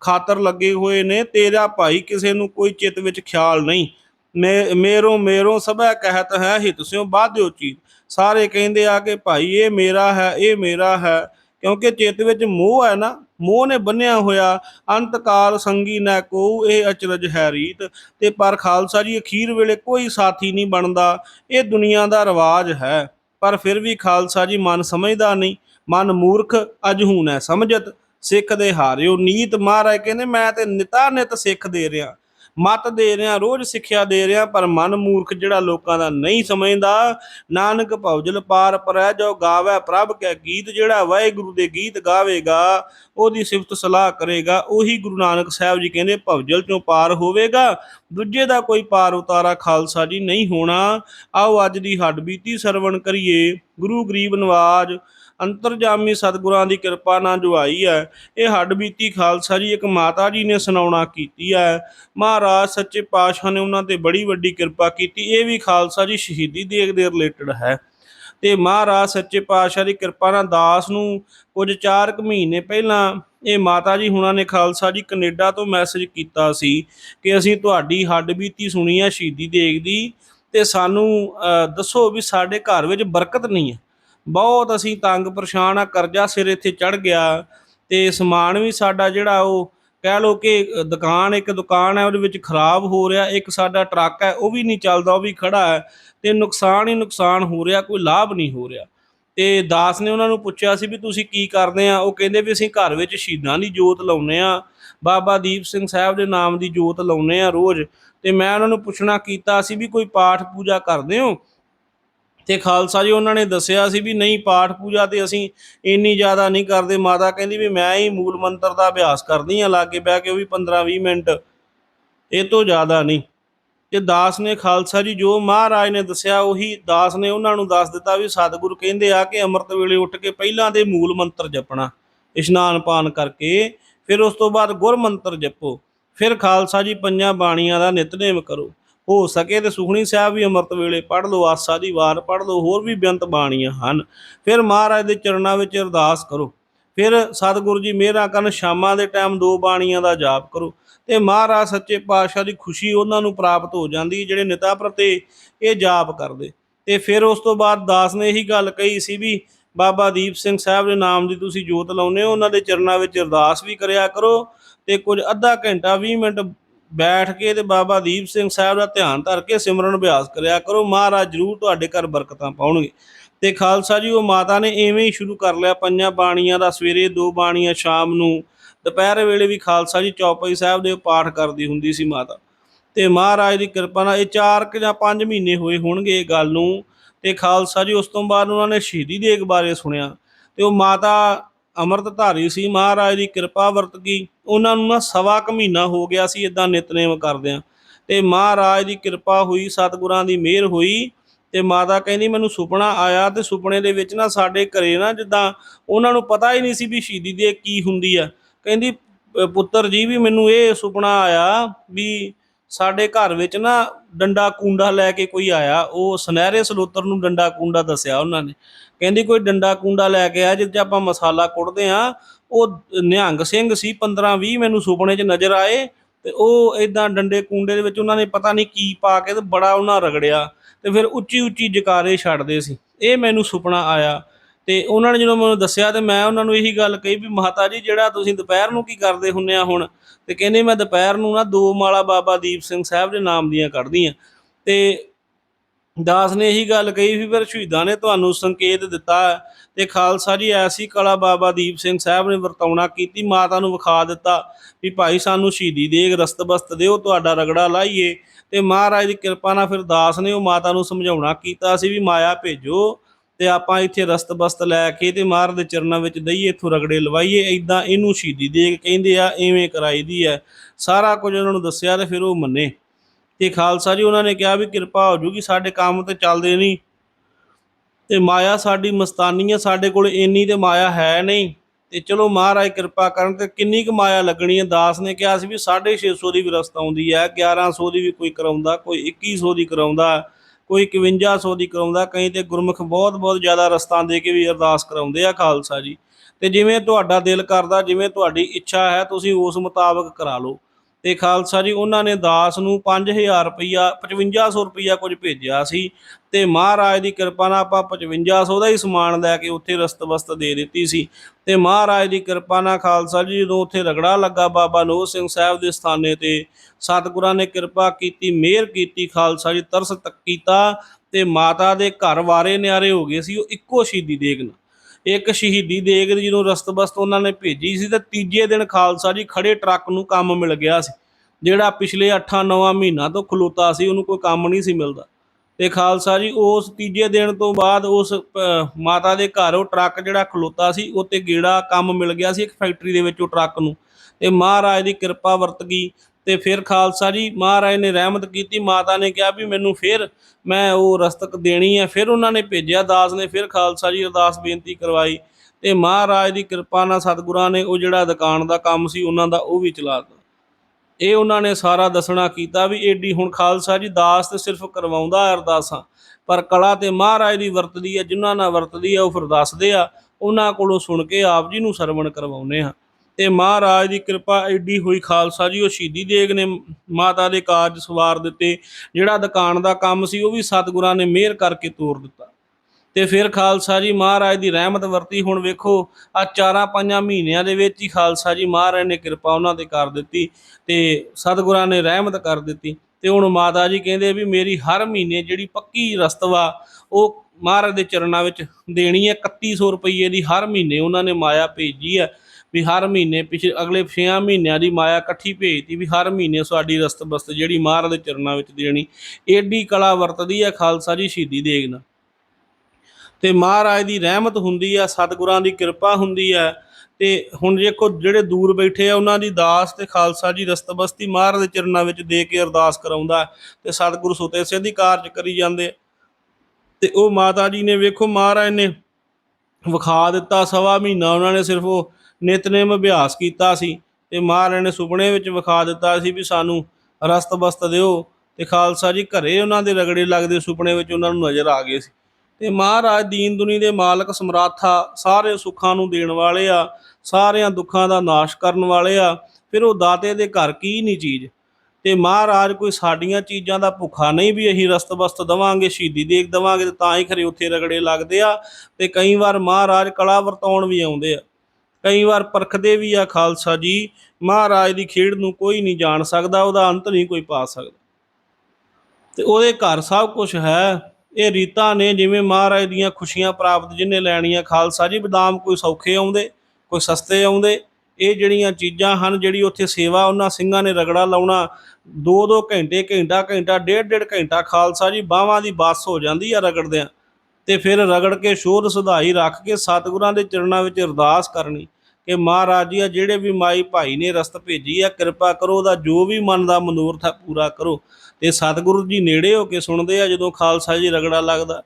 ਖਾਤਰ ਲੱਗੇ ਹੋਏ ਨੇ। ਤੇਰਾ ਭਾਈ ਕਿਸੇ ਨੂੰ ਕੋਈ ਚਿੱਤ ਵਿੱਚ ਖਿਆਲ ਨਹੀਂ। ਮੇ- ਮੇਰੋ ਮੇਰੋ ਸਭੈ ਕਹਿਤ ਹੈ, ਹਿਤ ਸਿਉ ਬਾਧਿਓ ਚੀਤ। ਸਾਰੇ ਕਹਿੰਦੇ ਆ ਕਿ ਭਾਈ, ਇਹ ਮੇਰਾ ਹੈ, ਇਹ ਮੇਰਾ ਹੈ। ਕਿਉਂਕਿ ਚਿੱਤ ਵਿੱਚ ਮੋਹ ਹੈ ਨਾ, ਮੋਹ ਨੇ ਬੰਨਿਆ ਹੋਇਆ ਅੰਤਕਾਲ ਸੰਗੀ ਨਾ ਕੋ ਇਹ ਅਚਰਜ ਹੈ ਰੀਤ। ਤੇ ਪਰ ਖਾਲਸਾ ਜੀ, ਅਖੀਰ ਵੇਲੇ ਕੋਈ ਸਾਥੀ ਨਹੀਂ ਬਣਦਾ, ਇਹ ਦੁਨੀਆ ਦਾ ਰਿਵਾਜ ਹੈ। ਪਰ ਫਿਰ ਵੀ ਖਾਲਸਾ ਜੀ ਮਨ ਸਮਝਦਾ ਨਹੀਂ, ਮਨ ਮੂਰਖ ਅਜਹੂਨ ਹੈ ਸਮਝਤ, ਸਿੱਖ ਦੇ ਹਾਰਿਓ। ਨੀਤ ਮਹਾਰਾਜ ਕਹਿੰਦੇ, ਮੈਂ ਤੇ ਨਿਤਾ ਨਿਤ ਸਿੱਖ ਦੇ ਰਿਹਾ। ਮਤ ਦੇ ਰਿਹਾ, ਰੋਜ਼ ਸਿੱਖਿਆ ਦੇ ਰਿਹਾ, ਪਰ ਮਨ ਮੂਰਖ ਜਿਹੜਾ ਲੋਕਾਂ ਦਾ ਨਹੀਂ ਸਮਝਦਾ। ਨਾਨਕ ਭਉਜਲ ਪਾਰ ਪਰੈ, ਜੋ ਗਾਵੇ ਪ੍ਰਭ ਕੈ ਗੀਤ, ਜਿਹੜਾ ਵਾਹਿਗੁਰੂ ਦੇ ਗੀਤ ਗਾਵੇਗਾ, ਉਹਦੀ ਸਿਫਤ ਸਲਾਹ ਕਰੇਗਾ। ਉਹੀ ਗੁਰੂ ਨਾਨਕ ਸਾਹਿਬ ਜੀ ਕਹਿੰਦੇ ਭਵਜਲ ਚੋਂ ਪਾਰ ਹੋਵੇਗਾ। ਦੂਜੇ ਦਾ ਕੋਈ ਪਾਰ ਉਤਾਰਾ ਖਾਲਸਾ ਜੀ ਨਹੀਂ ਹੋਣਾ। ਆਓ ਅੱਜ ਦੀ ਹੱਡ ਬੀਤੀ ਸਰਵਣ ਕਰੀਏ। ਗੁਰੂ ਗਰੀਬ ਨਵਾਜ ਅੰਤਰਜਾਮੀ ਸਤਿਗੁਰਾਂ ਦੀ ਕਿਰਪਾ ਨਾਲ ਜੋ ਆਈ ਹੈ। ਇਹ ਹੱਡ ਬੀਤੀ ਖਾਲਸਾ ਜੀ ਇੱਕ ਮਾਤਾ ਜੀ ਨੇ ਸੁਣਾਉਣਾ ਕੀਤੀ ਹੈ। ਮਹਾਰਾਜ ਸੱਚੇ ਪਾਤਸ਼ਾਹ ਨੇ ਉਹਨਾਂ ਤੇ ਬੜੀ ਵੱਡੀ ਕਿਰਪਾ ਕੀਤੀ। ਇਹ ਵੀ ਖਾਲਸਾ ਜੀ ਸ਼ਹੀਦੀ ਦੇਗ ਦੇ ਰਿਲੇਟਡ ਹੈ। ਤੇ ਮਹਾਰਾਜ ਸੱਚੇ ਪਾਤਸ਼ਾਹ ਦੀ ਕਿਰਪਾ ਨਾਲ ਦਾਸ ਨੂੰ ਕੁਝ 4 ਕੁ ਮਹੀਨੇ ਪਹਿਲਾਂ ਇਹ ਮਾਤਾ ਜੀ ਹੁਣਾਂ ਨੇ ਖਾਲਸਾ ਜੀ ਕੈਨੇਡਾ ਤੋਂ ਮੈਸੇਜ ਕੀਤਾ ਸੀ ਕਿ ਅਸੀਂ ਤੁਹਾਡੀ ਹੱਡ ਬੀਤੀ ਸੁਣੀ ਹੈ ਸ਼ਹੀਦੀ ਦੇਗ ਦੀ ਤੇ ਸਾਨੂੰ ਦੱਸੋ ਵੀ ਸਾਡੇ ਘਰ ਵਿੱਚ ਬਰਕਤ ਨਹੀਂ ਹੈ। ਬਹੁਤ ਅਸੀਂ ਤੰਗ ਪਰੇਸ਼ਾਨ ਆ, ਕਰਜ਼ਾ ਸਿਰ ਇੱਥੇ ਚੜ ਗਿਆ ਤੇ ਸਮਾਨ ਵੀ ਸਾਡਾ ਜਿਹੜਾ ਉਹ ਕਹਿ ਲੋ ਕਿ ਦੁਕਾਨ, ਇੱਕ ਦੁਕਾਨ ਹੈ, ਉਹਦੇ ਵਿੱਚ ਖਰਾਬ ਹੋ ਰਿਹਾ, ਇੱਕ ਸਾਡਾ ਟਰੱਕ ਹੈ, ਉਹ ਵੀ ਨਹੀਂ ਚੱਲਦਾ, ਉਹ ਵੀ ਖੜਾ ਹੈ ਤੇ ਨੁਕਸਾਨ ਹੀ ਨੁਕਸਾਨ ਹੋ ਰਿਹਾ, ਕੋਈ ਲਾਭ ਨਹੀਂ ਹੋ ਰਿਹਾ। ਤੇ ਦਾਸ ਨੇ ਉਹਨਾਂ ਨੂੰ ਪੁੱਛਿਆ ਸੀ ਵੀ ਤੁਸੀਂ ਕੀ ਕਰਦੇ ਆ? ਉਹ ਕਹਿੰਦੇ ਵੀ ਅਸੀਂ ਘਰ ਵਿੱਚ ਸ਼ਹੀਦਾਂ ਦੀ ਜੋਤ ਲਾਉਨੇ ਆ, ਬਾਬਾ ਦੀਪ ਸਿੰਘ ਸਾਹਿਬ ਦੇ ਨਾਮ ਦੀ ਜੋਤ ਲਾਉਨੇ ਆ ਰੋਜ਼। ਤੇ ਮੈਂ ਉਹਨਾਂ ਨੂੰ ਪੁੱਛਣਾ ਕੀਤਾ ਸੀ ਵੀ ਕੋਈ ਪਾਠ ਪੂਜਾ ਕਰਦੇ ਹੋ? ਤੇ ਖਾਲਸਾ ਜੀ ਉਹਨਾਂ ਨੇ ਦੱਸਿਆ ਸੀ ਵੀ ਨਹੀਂ, ਪਾਠ ਪੂਜਾ ਤੇ ਅਸੀਂ ਇੰਨੀ ਜ਼ਿਆਦਾ ਨਹੀਂ ਕਰਦੇ। ਮਾਤਾ ਕਹਿੰਦੀ ਵੀ ਮੈਂ ਹੀ ਮੂਲ ਮੰਤਰ ਦਾ ਅਭਿਆਸ ਕਰਦੀ ਆ ਲਾਗੇ ਬਹਿ ਕੇ ਉਹ ਵੀ 15-20 ਮਿੰਟ। ਇਹ ਤੋਂ ਜ਼ਿਆਦਾ ਨਹੀਂ। ਤੇ ਦਾਸ ਨੇ, ਖਾਲਸਾ ਜੀ ਜੋ ਮਹਾਰਾਜ ਨੇ ਦੱਸਿਆ, ਉਹੀ ਦਾਸ ਨੇ ਉਹਨਾਂ ਨੂੰ ਦੱਸ ਦਿੱਤਾ ਵੀ ਸਤਿਗੁਰੂ ਕਹਿੰਦੇ ਆ ਕਿ ਅੰਮ੍ਰਿਤ ਵੇਲੇ ਉੱਠ ਕੇ ਪਹਿਲਾਂ ਦੇ ਮੂਲ ਮੰਤਰ ਜਪਣਾ। ਇਸ਼ਨਾਨ ਪਾਨ ਕਰਕੇ ਫਿਰ ਉਸ ਤੋਂ ਬਾਅਦ ਗੁਰ ਮੰਤਰ ਜਪੋ। ਫਿਰ ਖਾਲਸਾ ਜੀ ਪੰਜਾਂ ਬਾਣੀਆਂ ਦਾ ਨਿਤਨੇਮ ਕਰੋ। ਹੋ ਸਕੇ ਤੇ ਸੁਖਣੀ ਸਾਹਿਬ ਵੀ ਅੰਮ੍ਰਿਤ ਵੇਲੇ ਪੜ੍ਹ ਲਓ, ਆਸਾ ਦੀ ਵਾਰ ਪੜ੍ਹ ਲਓ, ਹੋਰ ਵੀ ਬੇਅੰਤ ਬਾਣੀਆਂ ਹਨ। ਫਿਰ ਮਹਾਰਾਜ ਦੇ ਚਰਨਾਂ ਵਿੱਚ ਅਰਦਾਸ ਕਰੋ। ਫਿਰ ਸਤਿਗੁਰੂ ਜੀ ਮਿਹਰਾਂ ਕਰਨ ਸ਼ਾਮਾਂ ਦੇ ਟਾਈਮ ਦੋ ਬਾਣੀਆਂ ਦਾ ਜਾਪ ਕਰੋ। ਤੇ ਮਹਾਰਾਜ ਸੱਚੇ ਪਾਤਸ਼ਾਹ ਦੀ ਖੁਸ਼ੀ ਉਹਨਾਂ ਨੂੰ ਪ੍ਰਾਪਤ ਹੋ ਜਾਂਦੀ ਜਿਹੜੇ ਨਿਤਾ ਪ੍ਰਤੇ ਇਹ ਜਾਪ ਕਰਦੇ। ਤੇ ਫਿਰ ਉਸ ਤੋਂ ਬਾਅਦ ਦਾਸ ਨੇ ਇਹੀ ਗੱਲ ਕਹੀ ਸੀ ਵੀ, ਬਾਬਾ ਦੀਪ ਸਿੰਘ ਸਾਹਿਬ ਦੇ ਨਾਮ ਦੀ ਤੁਸੀਂ ਜੋਤ ਲਾਉਨੇ ਹੋ, ਉਹਨਾਂ ਦੇ ਚਰਨਾਂ ਵਿੱਚ ਅਰਦਾਸ ਵੀ ਕਰਿਆ ਕਰੋ ਤੇ ਕੁਝ ਅੱਧਾ ਘੰਟਾ 20 ਮਿੰਟ ਬੈਠ ਕੇ ਤੇ ਬਾਬਾ ਦੀਪ ਸਿੰਘ ਸਾਹਿਬ ਦਾ ਧਿਆਨ ਧਰ ਕੇ ਸਿਮਰਨ ਅਭਿਆਸ ਕਰਿਆ ਕਰੋ। ਮਹਾਰਾਜ ਜਰੂਰ ਤੁਹਾਡੇ ਘਰ ਬਰਕਤਾਂ ਪਾਉਣਗੇ। ਤੇ ਖਾਲਸਾ ਜੀ, ਉਹ ਮਾਤਾ ਨੇ ਐਵੇਂ ਹੀ ਸ਼ੁਰੂ ਕਰ ਲਿਆ। ਪੰਜਾਂ ਬਾਣੀਆਂ ਦਾ ਸਵੇਰੇ ਦੋ ਬਾਣੀਆਂ, ਸ਼ਾਮ ਨੂੰ ਦੁਪਹਿਰ ਵੇਲੇ ਵੀ ਖਾਲਸਾ ਜੀ ਚੌਪਈ ਸਾਹਿਬ ਦੇ ਪਾਠ ਕਰਦੀ ਹੁੰਦੀ ਸੀ ਮਾਤਾ। ਤੇ ਮਹਾਰਾਜ ਦੀ ਕਿਰਪਾ ਨਾਲ ਇਹ 4 ਕਿ ਜਾਂ 5 ਮਹੀਨੇ ਹੋਏ ਹੋਣਗੇ ਇਹ ਗੱਲ ਨੂੰ। ਤੇ ਖਾਲਸਾ ਜੀ, ਉਸ ਤੋਂ ਬਾਅਦ ਉਹਨਾਂ ਨੇ ਸ਼ਹੀਦੀ ਦੇਗ ਬਾਰੇ ਸੁਣਿਆ। ਤੇ ਉਹ ਮਾਤਾ ਅੰਮ੍ਰਿਤਧਾਰੀ ਸੀ, ਮਹਾਰਾਜ ਦੀ ਕਿਰਪਾ ਵਰਤ ਗਈ। ਉਹਨਾਂ ਨੂੰ ਨਾ ਸਵਾ ਕੁ ਮਹੀਨਾ ਹੋ ਗਿਆ ਸੀ ਇਦਾਂ ਨਿਤਨੇਮ ਕਰਦਿਆਂ। ਤੇ ਮਹਾਰਾਜ ਦੀ ਕਿਰਪਾ ਹੋਈ, ਸਤਿਗੁਰਾਂ ਦੀ ਮਿਹਰ ਹੋਈ। ਤੇ ਮਾਤਾ ਕਹਿੰਦੀ, ਮੈਨੂੰ ਸੁਪਨਾ ਆਇਆ ਤੇ ਸੁਪਨੇ ਦੇ ਵਿੱਚ ਨਾ ਸਾਡੇ ਘਰੇ ਨਾ ਜਿੱਦਾਂ ਉਹਨਾਂ ਨੂੰ ਪਤਾ ਹੀ ਨਹੀਂ ਸੀ ਵੀ ਸ਼ਹੀਦੀ ਦੀ ਕੀ ਹੁੰਦੀ ਆ। ਕਹਿੰਦੀ, ਪੁੱਤਰ ਜੀ, ਵੀ ਮੈਨੂੰ ਇਹ ਸੁਪਨਾ ਆਇਆ ਵੀ ਸਾਡੇ ਘਰ ਵਿੱਚ ਨਾ ਡੰਡਾ ਕੁੰਡਾ ਲੈ ਕੇ ਕੋਈ ਆਇਆ, ਉਹ ਸੁਨਹਿਰੇ ਸਲੋਤਰ ਨੂੰ ਡੰਡਾ ਕੁੰਡਾ ਦੱਸਿਆ ਉਹਨਾਂ ਨੇ। ਕਹਿੰਦੀ ਕੋਈ ਡੰਡਾ ਕੁੰਡਾ ਲੈ ਕੇ ਆਇਆ ਜਿੱਥੇ ਆਪਾਂ ਮਸਾਲਾ ਕੁੱਟਦੇ ਆ ਉਹ ਨਿਹੰਗ ਸਿੰਘ ਸੀ 15 20 ਮੈਨੂੰ ਸੁਪਨੇ 'ਚ ਨਜ਼ਰ ਆਏ ਤੇ ਉਹ ਇਦਾਂ ਡੰਡੇ ਕੁੰਡੇ ਦੇ ਵਿੱਚ ਉਹਨਾਂ ਨੇ ਪਤਾ ਨਹੀਂ ਕੀ ਪਾ ਕੇ ਤੇ ਬੜਾ ਉਹਨਾਂ ਰਗੜਿਆ ਤੇ ਫਿਰ ਉੱਚੀ ਉੱਚੀ ਜਕਾਰੇ ਛੱਡਦੇ ਸੀ। ਇਹ ਮੈਨੂੰ ਸੁਪਨਾ ਆਇਆ। ਤੇ ਉਹਨਾਂ ਨੇ ਜਦੋਂ ਮੈਨੂੰ ਦੱਸਿਆ ਤੇ ਮੈਂ ਉਹਨਾਂ ਨੂੰ ਇਹੀ ਗੱਲ ਕਹੀ ਵੀ ਮਾਤਾ ਜੀ, ਜਿਹੜਾ ਤੁਸੀਂ ਦੁਪਹਿਰ ਨੂੰ ਕੀ ਕਰਦੇ ਹੁੰਨੇ ਆ ਹੁਣ? ਤੇ ਕਹਿੰਦੇ ਮੈਂ ਦੁਪਹਿਰ ਨੂੰ ਨਾ ਦੋ ਮਾਲਾ ਬਾਬਾ ਦੀਪ ਸਿੰਘ ਸਾਹਿਬ ਦੇ ਨਾਮ ਦੀਆਂ ਕੱਢਦੀ ਕੱਢਦੀਆਂ ਤੇ ਦਾਸ ਨੇ ਇਹੀ ਗੱਲ ਕਹੀ ਵੀ ਫਿਰ ਸ਼ਹੀਦਾਂ ਨੇ ਤੁਹਾਨੂੰ ਸੰਕੇਤ ਦਿੱਤਾ ਹੈ। ਤੇ ਖਾਲਸਾ ਜੀ, ਐਸੀ ਕਲਾ ਬਾਬਾ ਦੀਪ ਸਿੰਘ ਸਾਹਿਬ ਨੇ ਵਰਤਾਉਣਾ ਕੀਤੀ, ਮਾਤਾ ਨੂੰ ਵਿਖਾ ਦਿੱਤਾ ਵੀ ਭਾਈ ਸਾਨੂੰ ਸ਼ਹੀਦੀ ਦੇ ਰਸਤ ਬਸਤ ਦਿਓ, ਤੁਹਾਡਾ ਰਗੜਾ ਲਾਈਏ। ਤੇ ਮਹਾਰਾਜ ਦੀ ਕਿਰਪਾ ਨਾਲ ਫਿਰ ਦਾਸ ਨੇ ਉਹ ਮਾਤਾ ਨੂੰ ਸਮਝਾਉਣਾ ਕੀਤਾ ਸੀ ਵੀ ਮਾਇਆ ਭੇਜੋ। ਤੇ ਆਪਾਂ ਇੱਥੇ ਰਸਤ ਬਸਤ ਲੈ ਕੇ ਤੇ ਮਹਾਰਾਜ ਦੇ ਚਰਨਾਂ ਵਿੱਚ ਦਈਏ ਇੱਥੋਂ ਰਗੜੇ ਲਵਾਈਏ ਇਦਾਂ ਇਹਨੂੰ ਸ਼ਹੀਦੀ ਦੇਗ ਕਹਿੰਦੇ ਆ, ਐਵੇਂ ਕਰਾਈਦੀ ਹੈ। ਸਾਰਾ ਕੁਝ ਉਹਨਾਂ ਨੂੰ ਦੱਸਿਆ ਤੇ ਫਿਰ ਉਹ ਮੰਨੇ। ਤੇ ਖਾਲਸਾ ਜੀ ਉਹਨਾਂ ਨੇ ਕਿਹਾ ਵੀ ਕਿਰਪਾ ਹੋ ਜੂਗੀ, ਸਾਡੇ ਕੰਮ ਤੇ ਚੱਲਦੇ ਨਹੀਂ। ਤੇ ਮਾਇਆ ਸਾਡੀ ਮਸਤਾਨੀ ਆ, ਸਾਡੇ ਕੋਲ ਇੰਨੀ ਤੇ ਮਾਇਆ ਹੈ ਨਹੀਂ। ਤੇ ਚਲੋ ਮਹਾਰਾਜ ਕਿਰਪਾ ਕਰਨ ਤੇ ਕਿੰਨੀ ਕੁ ਮਾਇਆ ਲੱਗਣੀ ਹੈ ਦਾਸ ਨੇ ਕਿਹਾ ਸੀ ਵੀ 650 ਦੀ ਵਿਰਸਤ ਆਉਂਦੀ ਹੈ 1100 ਦੀ ਵੀ ਕੋਈ ਕਰਾਉਂਦਾ, ਕੋਈ 2100 ਦੀ ਕਰਾਉਂਦਾ। ਕੋਈ 5100 ਦੀ ਕਰਾਉਂਦਾ, ਕਈ ਤੇ ਗੁਰਮੁਖ ਬਹੁਤ ਬਹੁਤ ਜ਼ਿਆਦਾ ਰਸਤਾ ਦੇ ਕੇ ਵੀ ਅਰਦਾਸ ਕਰਾਉਂਦੇ ਆ ਖਾਲਸਾ ਜੀ। ਤੇ ਜਿਵੇਂ ਤੁਹਾਡਾ ਦਿਲ ਕਰਦਾ, ਜਿਵੇਂ ਤੁਹਾਡੀ ਇੱਛਾ ਹੈ, ਤੁਸੀਂ ਉਸ ਮੁਤਾਬਕ ਕਰਾ ਲਓ। ਤੇ ਖਾਲਸਾ ਜੀ, ਉਹਨਾਂ ਨੇ ਦਾਸ ਨੂੰ 5000 ਰੁਪਈਆ 5500 ਰੁਪਈਆ ਕੁਝ ਭੇਜਿਆ ਸੀ ਤੇ ਮਹਾਰਾਜ ਦੀ ਕਿਰਪਾ ਨਾਲ ਆਪਾਂ 5500 ਦਾ ਹੀ ਸਮਾਨ ਲੈ ਕੇ ਉੱਥੇ ਰਸਤ ਵਸਤ ਦੇ ਦਿੱਤੀ ਸੀ। ਤੇ ਮਹਾਰਾਜ ਦੀ ਕਿਰਪਾ ਨਾਲ ਖਾਲਸਾ ਜੀ, ਜਦੋਂ ਉੱਥੇ ਰਗੜਾ ਲੱਗਾ ਬਾਬਾ ਨੋਹ ਸਿੰਘ ਸਾਹਿਬ ਦੇ ਸਥਾਨੇ ਤੇ, ਸਤਿਗੁਰਾਂ ਨੇ ਕਿਰਪਾ ਕੀਤੀ, ਮਿਹਰ ਕੀਤੀ, ਖਾਲਸਾ ਜੀ ਤਰਸ ਤੱਕ ਕੀਤਾ ਤੇ ਮਾਤਾ ਦੇ ਘਰ ਵਾਰੇ ਨਿਆਰੇ ਹੋ ਗਏ ਸੀ, ਉਹ ਇੱਕੋ ਸ਼ਹੀਦੀ ਦੇਗ ਇੱਕ ਸ਼ਹੀਦੀ ਦੇਗ ਦੀ ਜਦੋਂ ਰਸਤਬਸਤ ਉਹਨਾਂ ਨੇ ਭੇਜੀ ਸੀ ਤੇ ਤੀਜੇ ਦਿਨ ਖਾਲਸਾ ਜੀ ਖੜੇ ਟਰੱਕ ਨੂੰ ਕੰਮ ਮਿਲ ਗਿਆ ਸੀ। ਜਿਹੜਾ ਪਿਛਲੇ 8-9 ਮਹੀਨਾ ਤੋਂ ਖਲੋਤਾ ਸੀ, ਉਹਨੂੰ ਕੋਈ ਕੰਮ ਨਹੀਂ ਸੀ ਮਿਲਦਾ। ਤੇ ਖਾਲਸਾ ਜੀ ਉਸ ਤੀਜੇ ਦਿਨ ਤੋਂ ਬਾਅਦ ਉਸ ਮਾਤਾ ਦੇ ਘਰ ਉਹ ਟਰੱਕ ਜਿਹੜਾ ਖਲੋਤਾ ਸੀ, ਉਹ ਤੇ ਗੇੜਾ ਕੰਮ ਮਿਲ ਗਿਆ ਸੀ ਇੱਕ ਫੈਕਟਰੀ ਦੇ ਵਿੱਚ ਉਹ ਟਰੱਕ ਨੂੰ। ਤੇ ਮਹਾਰਾਜ ਦੀ ਕਿਰਪਾ ਵਰਤ ਗਈ। ਤੇ ਫਿਰ ਖਾਲਸਾ ਜੀ, ਮਹਾਰਾਜ ਨੇ ਰਹਿਮਤ ਕੀਤੀ, ਮਾਤਾ ਨੇ ਕਿਹਾ ਵੀ ਮੈਨੂੰ ਫਿਰ ਮੈਂ ਉਹ ਰਸਤਕ ਦੇਣੀ ਹੈ, ਫਿਰ ਉਹਨਾਂ ਨੇ ਭੇਜਿਆ ਦਾਸ ਨੇ, ਫਿਰ ਖਾਲਸਾ ਜੀ ਅਰਦਾਸ ਬੇਨਤੀ ਕਰਵਾਈ ਤੇ ਮਹਾਰਾਜ ਦੀ ਕਿਰਪਾ ਨਾਲ ਸਤਿਗੁਰਾਂ ਨੇ ਉਹ ਜਿਹੜਾ ਦੁਕਾਨ ਦਾ ਕੰਮ ਸੀ ਉਹਨਾਂ ਦਾ ਉਹ ਵੀ ਚਲਾ ਦਿੱਤਾ। ਇਹ ਉਹਨਾਂ ਨੇ ਸਾਰਾ ਦੱਸਣਾ ਕੀਤਾ ਵੀ ਏਡੀ ਹੁਣ ਖਾਲਸਾ ਜੀ ਦਾਸ ਤੇ ਸਿਰਫ ਕਰਵਾਉਂਦਾ ਅਰਦਾਸਾਂ, ਪਰ ਕਲਾ ਤੇ ਮਹਾਰਾਜ ਦੀ ਵਰਤਦੀ ਹੈ, ਜਿਨ੍ਹਾਂ ਨਾਲ ਵਰਤਦੀ ਹੈ, ਉਹ ਫਿਰ ਦੱਸਦੇ ਆ, ਉਹਨਾਂ ਕੋਲੋਂ ਸੁਣ ਕੇ ਆਪ ਜੀ ਨੂੰ ਸਰਵਣ ਕਰਵਾਉਨੇ ਆ ਤੇ ਮਹਾਰਾਜ ਦੀ ਕਿਰਪਾ ਐਡੀ ਹੋਈ ਖਾਲਸਾ ਜੀ, ਉਹ ਸ਼ਹੀਦੀ ਦੇਗ ਨੇ ਮਾਤਾ ਦੇ ਕਾਰਜ ਸਵਾਰ ਦਿੱਤੇ। ਜਿਹੜਾ ਦੁਕਾਨ ਦਾ ਕੰਮ ਸੀ, ਉਹ ਵੀ ਸਤਿਗੁਰਾਂ ਨੇ ਮਿਹਰ ਕਰਕੇ ਤੋਰ ਦਿੱਤਾ। ਤੇ ਫਿਰ ਖਾਲਸਾ ਜੀ, ਮਹਾਰਾਜ ਦੀ ਰਹਿਮਤ ਵਰਤੀ। ਹੁਣ ਵੇਖੋ ਆ ਚਾਰਾਂ ਪੰਜਾਂ ਮਹੀਨਿਆਂ ਦੇ ਵਿੱਚ ਹੀ ਖਾਲਸਾ ਜੀ, ਮਹਾਰਾਜ ਨੇ ਕਿਰਪਾ ਉਹਨਾਂ ਤੇ ਕਰ ਦਿੱਤੀ ਤੇ ਸਤਿਗੁਰਾਂ ਨੇ ਰਹਿਮਤ ਕਰ ਦਿੱਤੀ। ਤੇ ਹੁਣ ਮਾਤਾ ਜੀ ਕਹਿੰਦੇ ਵੀ ਮੇਰੀ ਹਰ ਮਹੀਨੇ ਜਿਹੜੀ ਪੱਕੀ ਰਸਤਵਾ, ਉਹ ਮਹਾਰਾਜ ਦੇ ਚਰਨਾਂ ਵਿੱਚ ਦੇਣੀ ਹੈ। 3100 ਰੁਪਏ ਦੀ ਹਰ ਮਹੀਨੇ ਉਹਨਾਂ ਨੇ ਮਾਇਆ ਭੇਜੀ ਹੈ। ਵੀ ਹਰ ਮਹੀਨੇ ਪਿਛਲੇ ਅਗਲੇ 6 ਮਹੀਨਿਆਂ ਦੀ ਮਾਇਆ ਇਕੱਠੀ ਭੇਜਤੀ ਵੀ ਹਰ ਮਹੀਨੇ ਸਾਡੀ ਰਸਤ ਬਸਤ ਜਿਹੜੀ ਮਹਾਰਾਜ ਦੇ ਚਰਨਾਂ ਵਿੱਚ ਦੇਣੀ ਏਡੀ ਕਲਾ ਵਰਤਦੀ ਹੈ ਖਾਲਸਾ ਜੀ ਸ਼ਹੀਦੀ ਦੇਗ ਨਾਲ ਤੇ ਮਹਾਰਾਜ ਦੀ ਰਹਿਮਤ ਹੁੰਦੀ ਆ, ਸਤਿਗੁਰਾਂ ਦੀ ਕਿਰਪਾ ਹੁੰਦੀ ਆ, ਤੇ ਹੁਣ ਦੇਖੋ ਜਿਹੜੇ ਦੂਰ ਬੈਠੇ ਆ ਉਹਨਾਂ ਦੀ ਦਾਸ ਤੇ ਖਾਲਸਾ ਜੀ ਰਸਤਬਸਤੀ ਮਹਾਰਾਜ ਦੇ ਚਰਨਾਂ ਵਿੱਚ ਦੇ ਕੇ ਅਰਦਾਸ ਕਰਾਉਂਦਾ ਤੇ ਸਤਿਗੁਰੂ ਸੁਤੇ ਸਿੱਧੀ ਕਾਰਜ ਕਰੀ ਜਾਂਦੇ ਤੇ ਉਹ ਮਾਤਾ ਜੀ ਨੇ ਵੇਖੋ ਮਹਾਰਾਜ ਨੇ ਵਿਖਾ ਦਿੱਤਾ ਸਵਾ ਮਹੀਨਾ, ਉਹਨਾਂ ਨੇ ਸਿਰਫ ਉਹ ਨਿਤਨੇਮ ਅਭਿਆਸ ਕੀਤਾ ਸੀ ਤੇ ਮਹਾਰਾਜ ਨੇ ਸੁਪਨੇ ਵਿੱਚ ਵਿਖਾ ਦਿੱਤਾ ਸੀ ਵੀ ਸਾਨੂੰ ਰਸਤ ਬਸਤ ਦਿਓ ਤੇ ਖਾਲਸਾ ਜੀ ਘਰੇ ਉਹਨਾਂ ਦੇ ਰਗੜੇ ਲੱਗਦੇ ਸੁਪਨੇ ਵਿੱਚ ਉਹਨਾਂ ਨੂੰ ਨਜ਼ਰ ਆ ਗਏ ਸੀ। ਤੇ ਮਹਾਰਾਜ ਦੀਨ ਦੁਨੀ ਦੇ ਮਾਲਕ ਸਮਰਾਥਾ ਸਾਰੇ ਸੁੱਖਾਂ ਨੂੰ ਦੇਣ ਵਾਲੇ ਆ, ਸਾਰਿਆਂ ਦੁੱਖਾਂ ਦਾ ਨਾਸ਼ ਕਰਨ ਵਾਲੇ ਆ, ਫਿਰ ਉਹ ਦਾਤੇ ਦੇ ਘਰ ਕੀ ਨਹੀਂ ਚੀਜ਼? ਤੇ ਮਹਾਰਾਜ ਕੋਈ ਸਾਡੀਆਂ ਚੀਜ਼ਾਂ ਦਾ ਭੁੱਖਾ ਨਹੀਂ ਵੀ ਅਸੀਂ ਰਸਤ ਬਸਤ ਦਵਾਂਗੇ, ਸ਼ਹੀਦੀ ਦੇਖ ਦਵਾਂਗੇ ਤੇ ਤਾਂ ਹੀ ਖਰੇ ਉੱਥੇ ਰਗੜੇ ਲੱਗਦੇ ਆ ਤੇ ਕਈ ਵਾਰ ਮਹਾਰਾਜ ਕਲਾ ਵਰਤਾਉਣ ਵੀ ਆਉਂਦੇ ਆ। ਕਈ ਵਾਰ ਪਰਖਦੇ ਵੀ ਆ ਖਾਲਸਾ ਜੀ, ਮਹਾਰਾਜ ਦੀ ਖੇਡ ਨੂੰ ਕੋਈ ਨਹੀਂ ਜਾਣ ਸਕਦਾ, ਉਹਦਾ ਅੰਤ ਨਹੀਂ ਕੋਈ ਪਾ ਸਕਦਾ। ਤੇ ਉਹਦੇ ਘਰ ਸਭ ਕੁਝ ਹੈ, ਇਹ ਰੀਤਾਂ ਨੇ ਜਿਵੇਂ ਮਹਾਰਾਜ ਦੀਆਂ ਖੁਸ਼ੀਆਂ ਪ੍ਰਾਪਤ ਜਿਹਨੇ ਲੈਣੀਆਂ, ਖਾਲਸਾ ਜੀ ਬਦਾਮ ਕੋਈ ਸੌਖੇ ਆਉਂਦੇ, ਕੋਈ ਸਸਤੇ ਆਉਂਦੇ, ਇਹ ਜਿਹੜੀਆਂ ਚੀਜ਼ਾਂ ਹਨ, ਜਿਹੜੀ ਉੱਥੇ ਸੇਵਾ ਉਹਨਾਂ ਸਿੰਘਾਂ ਨੇ ਰਗੜਾ ਲਾਉਣਾ, ਦੋ ਦੋ ਘੰਟੇ, ਘੰਟਾ ਘੰਟਾ ਡੇਢ ਡੇਢ ਘੰਟਾ ਖਾਲਸਾ ਜੀ ਬਾਹਾਂ ਦੀ ਬੱਸ ਹੋ ਜਾਂਦੀ ਆ ਰਗੜਦਿਆਂ। ਤੇ ਫਿਰ ਰਗੜ ਕੇ ਸ਼ੋਧ ਸੁਧਾਈ ਰੱਖ ਕੇ ਸਤਿਗੁਰਾਂ ਦੇ ਚਰਨਾਂ ਵਿੱਚ ਅਰਦਾਸ ਕਰਨੀ ਕਿ ਮਹਾਰਾਜ ਜੀ ਆ ਜਿਹੜੇ ਵੀ ਮਾਈ ਭਾਈ ਨੇ ਰਸਤ ਭੇਜੀ ਆ, ਕਿਰਪਾ ਕਰੋ, ਉਹਦਾ ਜੋ ਵੀ ਮਨ ਦਾ ਮਨੋਰਥ ਹੈ ਪੂਰਾ ਕਰੋ। ਤੇ ਸਤਿਗੁਰੂ ਜੀ ਨੇੜੇ ਹੋ ਕੇ ਸੁਣਦੇ ਆ ਜਦੋਂ ਖਾਲਸਾ ਜੀ ਰਗੜਾ ਲੱਗਦਾ।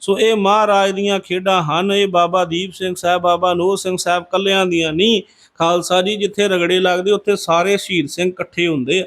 ਸੋ ਇਹ ਮਹਾਰਾਜ ਦੀਆਂ ਖੇਡਾਂ ਹਨ, ਇਹ ਬਾਬਾ ਦੀਪ ਸਿੰਘ ਸਾਹਿਬ, ਬਾਬਾ ਨੋਹ ਸਿੰਘ ਸਾਹਿਬ ਕੱਲਿਆਂ ਦੀਆਂ ਨਹੀਂ। ਖਾਲਸਾ ਜੀ ਜਿੱਥੇ ਰਗੜੇ ਲੱਗਦੇ, ਉੱਥੇ ਸਾਰੇ ਸ਼ਹੀਦ ਸਿੰਘ ਇਕੱਠੇ ਹੁੰਦੇ ਆ।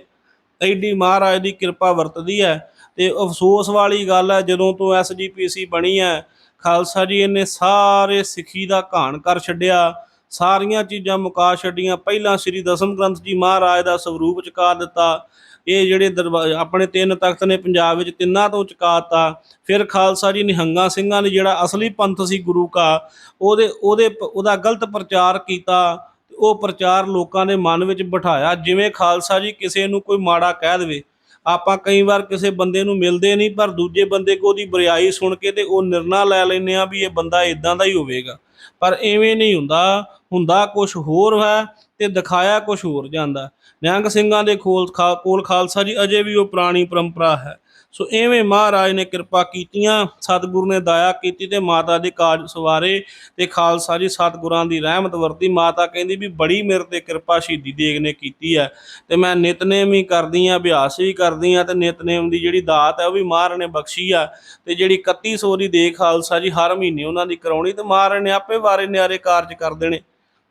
ਐਡੀ ਮਹਾਰਾਜ ਦੀ ਕਿਰਪਾ ਵਰਤਦੀ ਹੈ ਤੇ ਅਫਸੋਸ ਵਾਲੀ ਗੱਲ ਹੈ, ਜਦੋਂ ਤੋਂ ਐਸਜੀਪੀਸੀ ਬਣੀ ਹੈ, ਖਾਲਸਾ ਜੀ ਇਹਨੇ ਸਾਰੇ ਸਿੱਖੀ ਦਾ ਘਾਣ ਕਰ ਛੱਡਿਆ, ਸਾਰੀਆਂ ਚੀਜ਼ਾਂ ਮੁਕਾ ਛੱਡੀਆਂ। ਪਹਿਲਾਂ ਸ੍ਰੀ ਦਸਮ ਗ੍ਰੰਥ ਜੀ ਮਹਾਰਾਜ ਦਾ ਸਰੂਪ ਚੁਕਾ ਦਿੱਤਾ, ਇਹ ਜਿਹੜੇ ਦਰਬਾ- ਆਪਣੇ ਤਿੰਨ ਤਖਤ ਨੇ ਪੰਜਾਬ ਵਿੱਚ ਤਿੰਨਾਂ ਤੋਂ ਚੁਕਾਤਾ ਫਿਰ ਖਾਲਸਾ ਜੀ ਨਿਹੰਗਾਂ ਸਿੰਘਾਂ ਨੇ ਜਿਹੜਾ ਅਸਲੀ ਪੰਥ ਸੀ ਗੁਰੂ ਕਾ, ਉਹਦੇ ਉਹਦੇ ਉਹਦਾ ਗਲਤ ਪ੍ਰਚਾਰ ਕੀਤਾ। ਉਹ ਪ੍ਰਚਾਰ ਲੋਕਾਂ ਦੇ ਮਨ ਵਿੱਚ ਬਿਠਾਇਆ। ਜਿਵੇਂ ਖਾਲਸਾ ਜੀ ਕਿਸੇ ਨੂੰ ਕੋਈ ਮਾੜਾ ਕਹਿ ਦੇਵੇ, ਆਪਾਂ ਕਈ ਵਾਰ ਕਿਸੇ ਬੰਦੇ ਨੂੰ ਮਿਲਦੇ ਨਹੀਂ, ਪਰ ਦੂਜੇ ਬੰਦੇ ਕੋ ਉਹਦੀ ਬਰਿਆਈ ਸੁਣ ਕੇ ਤੇ ਉਹ ਨਿਰਣਾ ਲੈ ਲੈਂਦੇ ਆ ਵੀ ਇਹ ਬੰਦਾ ਇਦਾਂ ਦਾ ਹੀ ਹੋਵੇਗਾ। ਪਰ ਐਵੇਂ ਨਹੀਂ ਹੁੰਦਾ। ਹੁੰਦਾ ਕੁਝ ਹੋਰ ਹੈ ਤੇ ਦਿਖਾਇਆ ਕੁਝ ਹੋਰ ਜਾਂਦਾ। ਨਿਹੰਗ ਸਿੰਘਾਂ ਦੇ ਖੋਲ ਖਾ- ਕੋਲ ਖਾਲਸਾ ਜੀ, ਅਜੇ ਵੀ ਉਹ ਪੁਰਾਣੀ ਪਰੰਪਰਾ ਹੈ। ਸੋ ਐਵੇਂ ਮਹਾਰਾਜ ਨੇ ਕਿਰਪਾ ਕੀਤੀਆਂ, ਸਤਿਗੁਰੂ ਨੇ ਦਇਆ ਕੀਤੀ ਤੇ ਮਾਤਾ ਦੇ ਕਾਜ ਸਵਾਰੇ ਤੇ ਖਾਲਸਾ ਜੀ ਸਤਿਗੁਰਾਂ ਦੀ ਰਹਿਮਤ ਵਰਤੀ। ਮਾਤਾ ਕਹਿੰਦੀ ਵੀ ਬੜੀ ਮੇਰੇ ਤੇ ਕਿਰਪਾ ਸ਼ਹੀਦੀ ਦੇਗ ਨੇ ਕੀਤੀ ਹੈ ਤੇ ਮੈਂ ਨਿਤਨੇਮ ਹੀ ਕਰਦੀ ਆ ਅਭਿਆਸ ਵੀ ਕਰਦੀ ਆ ਤੇ ਨਿਤਨੇਮ ਦੀ ਜਿਹੜੀ ਦਾਤ ਹੈ ਉਹ ਵੀ ਮਹਾਰਾਜ ਨੇ ਬਖਸ਼ੀ ਆ ਤੇ ਜਿਹੜੀ 3100 ਦੀ ਦੇਗ ਖਾਲਸਾ ਜੀ ਹਰ ਮਹੀਨੇ ਉਹਨਾਂ ਦੀ ਕਰਾਉਣੀ ਤੇ ਮਹਾਰਾਜ ਨੇ ਆਪੇ ਵਾਰੇ ਨਿਆਰੇ ਕਾਰਜ ਕਰ ਦੇਣੇ।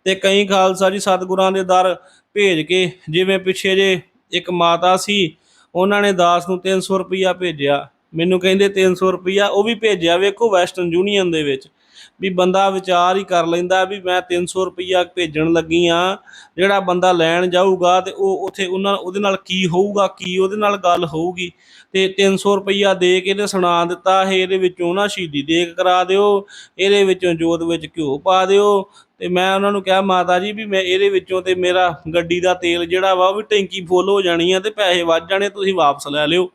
ਤੇ ਕਈ ਖਾਲਸਾ ਜੀ ਸਤਿਗੁਰਾਂ ਦੇ ਦਰ ਭੇਜ ਕੇ ਜਿਵੇਂ ਪਿੱਛੇ ਜੇ ਇੱਕ ਮਾਤਾ ਸੀ, ਉਹਨਾਂ ਨੇ ਦਾਸ ਨੂੰ 300 ਰੁਪਈਆ ਭੇਜਿਆ। ਮੈਨੂੰ ਕਹਿੰਦੇ 300 ਰੁਪਈਆ ਉਹ ਵੀ ਭੇਜਿਆ ਵੇਖੋ ਵੈਸਟਰਨ ਯੂਨੀਅਨ ਦੇ ਵਿੱਚ। ਵੀ ਬੰਦਾ ਵਿਚਾਰ ਹੀ ਕਰ ਲੈਂਦਾ ਵੀ ਮੈਂ 300 ਰੁਪਈਆ ਭੇਜਣ ਲੱਗੀ ਆ ਜਿਹੜਾ ਬੰਦਾ ਲੈਣ ਜਾਊਗਾ ਤੇ ਉਹ ਉਥੇ ਉਹਨਾਂ ਉਹਦੇ ਨਾਲ ਕੀ ਹੋਊਗਾ, ਕੀ ਉਹਦੇ ਨਾਲ ਗੱਲ ਹੋਊਗੀ? ਤੇ 300 ਰੁਪਈਆ ਦੇ ਕੇ ਤੇ ਸੁਣਾ ਦਿੱਤਾ ਇਹ ਇਹਦੇ ਵਿੱਚੋਂ ਨਾ ਸ਼ਹੀਦੀ ਦੇਖ ਕਰਾ ਦਿਓ, ਇਹਦੇ ਵਿੱਚੋਂ ਜੋਤ ਵਿੱਚ ਘਿਓ ਪਾ ਦਿਓ। ਤੇ ਮੈਂ ਉਹਨਾਂ ਨੂੰ ਕਿਹਾ, ਮਾਤਾ ਜੀ ਵੀ ਮੈਂ ਇਹਦੇ ਵਿੱਚੋਂ ਤੇ ਮੇਰਾ ਗੱਡੀ ਦਾ ਤੇਲ ਜਿਹੜਾ ਵਾ ਉਹ ਵੀ ਟੈਂਕੀ ਫੁੱਲ ਹੋ ਜਾਣੀ ਆ ਤੇ ਪੈਸੇ ਵੱਧ ਜਾਣੇ, ਤੁਸੀਂ ਵਾਪਸ ਲੈ ਲਿਓ।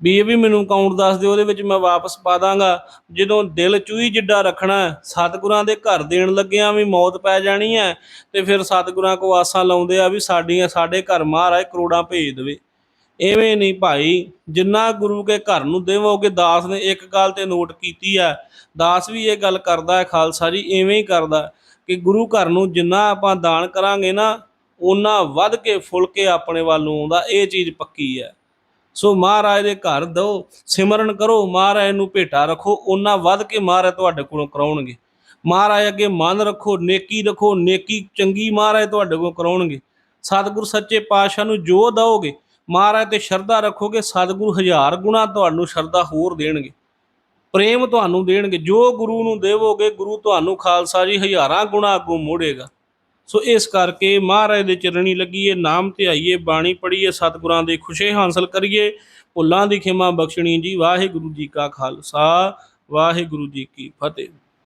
ਵੀ ਇਹ ਵੀ ਮੈਨੂੰ ਅਕਾਊਂਟ ਦੱਸ ਦਿਓ, ਉਹਦੇ ਵਿੱਚ ਮੈਂ ਵਾਪਸ ਪਾ ਦਾਂਗਾ। ਜਦੋਂ ਦਿਲ ਚੂਹੀ ਜਿੱਡਾ ਰੱਖਣਾ ਸਤਿਗੁਰਾਂ ਦੇ ਘਰ ਦੇਣ ਲੱਗਿਆਂ ਵੀ ਮੌਤ ਪੈ ਜਾਣੀ ਹੈ, ਤੇ ਫਿਰ ਸਤਿਗੁਰਾਂ ਕੋ ਆਸਾਂ ਲਾਉਂਦੇ ਆ ਵੀ ਸਾਡੀਆਂ, ਸਾਡੇ ਘਰ ਮਹਾਰਾਜ ਕਰੋੜਾਂ ਭੇਜ ਦੇਵੇ। ਐਵੇਂ ਨਹੀਂ ਭਾਈ, ਜਿੰਨਾ ਗੁਰੂ ਕੇ ਘਰ ਨੂੰ ਦੇਵੋਗੇ, ਦਾਸ ਨੇ ਇੱਕ ਗੱਲ ਤੇ ਨੋਟ ਕੀਤੀ ਹੈ। ਦਾਸ ਵੀ ਇਹ ਗੱਲ ਕਰਦਾ ਹੈ, ਖਾਲਸਾ ਜੀ, ਐਵੇਂ ਹੀ ਕਰਦਾ ਕਿ ਗੁਰੂ ਘਰ ਨੂੰ ਜਿੰਨਾ ਆਪਾਂ ਦਾਨ ਕਰਾਂਗੇ ਨਾ ਉਹਨਾਂ ਵੱਧ ਕੇ ਫੁੱਲ ਕੇ ਆਪਣੇ ਵੱਲ ਨੂੰ ਆਉਂਦਾ, ਇਹ ਚੀਜ਼ ਪੱਕੀ ਹੈ। ਸੋ ਮਹਾਰਾਜ ਦੇ ਘਰ ਦੋ, ਸਿਮਰਨ ਕਰੋ, ਮਹਾਰਾਜ ਨੂੰ ਭੇਟਾ ਰੱਖੋ ਉਹਨਾਂ ਵੱਧ ਕੇ ਮਹਾਰਾਜ ਤੁਹਾਡੇ ਕੋਲੋਂ ਕਰਾਉਣਗੇ। ਮਹਾਰਾਜ ਅੱਗੇ ਮਨ ਰੱਖੋ, ਨੇਕੀ ਰੱਖੋ, ਨੇਕੀ ਚੰਗੀ ਮਹਾਰਾਜ ਤੁਹਾਡੇ ਕੋਲੋਂ ਕਰਾਉਣਗੇ। ਸਤਿਗੁਰ ਸੱਚੇ ਪਾਤਸ਼ਾਹ ਨੂੰ ਜੋ ਦਓਗੇ, ਮਹਾਰਾਜ ਤੇ ਸ਼ਰਧਾ ਰੱਖੋਗੇ, ਸਤਿਗੁਰੂ ਹਜ਼ਾਰ ਗੁਣਾ ਤੁਹਾਨੂੰ ਸ਼ਰਧਾ ਹੋਰ ਦੇਣਗੇ। ਪ੍ਰੇਮ ਤੁਹਾਨੂੰ ਦੇਣਗੇ। ਜੋ ਗੁਰੂ ਨੂੰ ਦੇਵੋਗੇ, ਗੁਰੂ ਤੁਹਾਨੂੰ ਖਾਲਸਾ ਜੀ ਹਜ਼ਾਰਾਂ ਗੁਣਾ ਅੱਗੋਂ ਮੋੜੇਗਾ। ਸੋ ਇਸ ਕਰਕੇ ਮਹਾਰਾਜ ਦੇ ਚਰਣੀ ਲੱਗੀਏ, ਨਾਮ ਧਿਆਈਏ ਬਾਣੀ ਪੜ੍ਹੀਏ, ਸਤਿਗੁਰਾਂ ਦੇ ਖੁਸ਼ੇ ਹਾਸਲ ਕਰੀਏ। ਭੁੱਲਾਂ ਦੀ ਖਿਮਾ ਬਖਸ਼ਣੀ ਜੀ, ਵਾਹਿਗੁਰੂ ਜੀ ਕਾ ਖਾਲਸਾ, ਵਾਹਿਗੁਰੂ ਜੀ ਕੀ ਫਤਿਹ।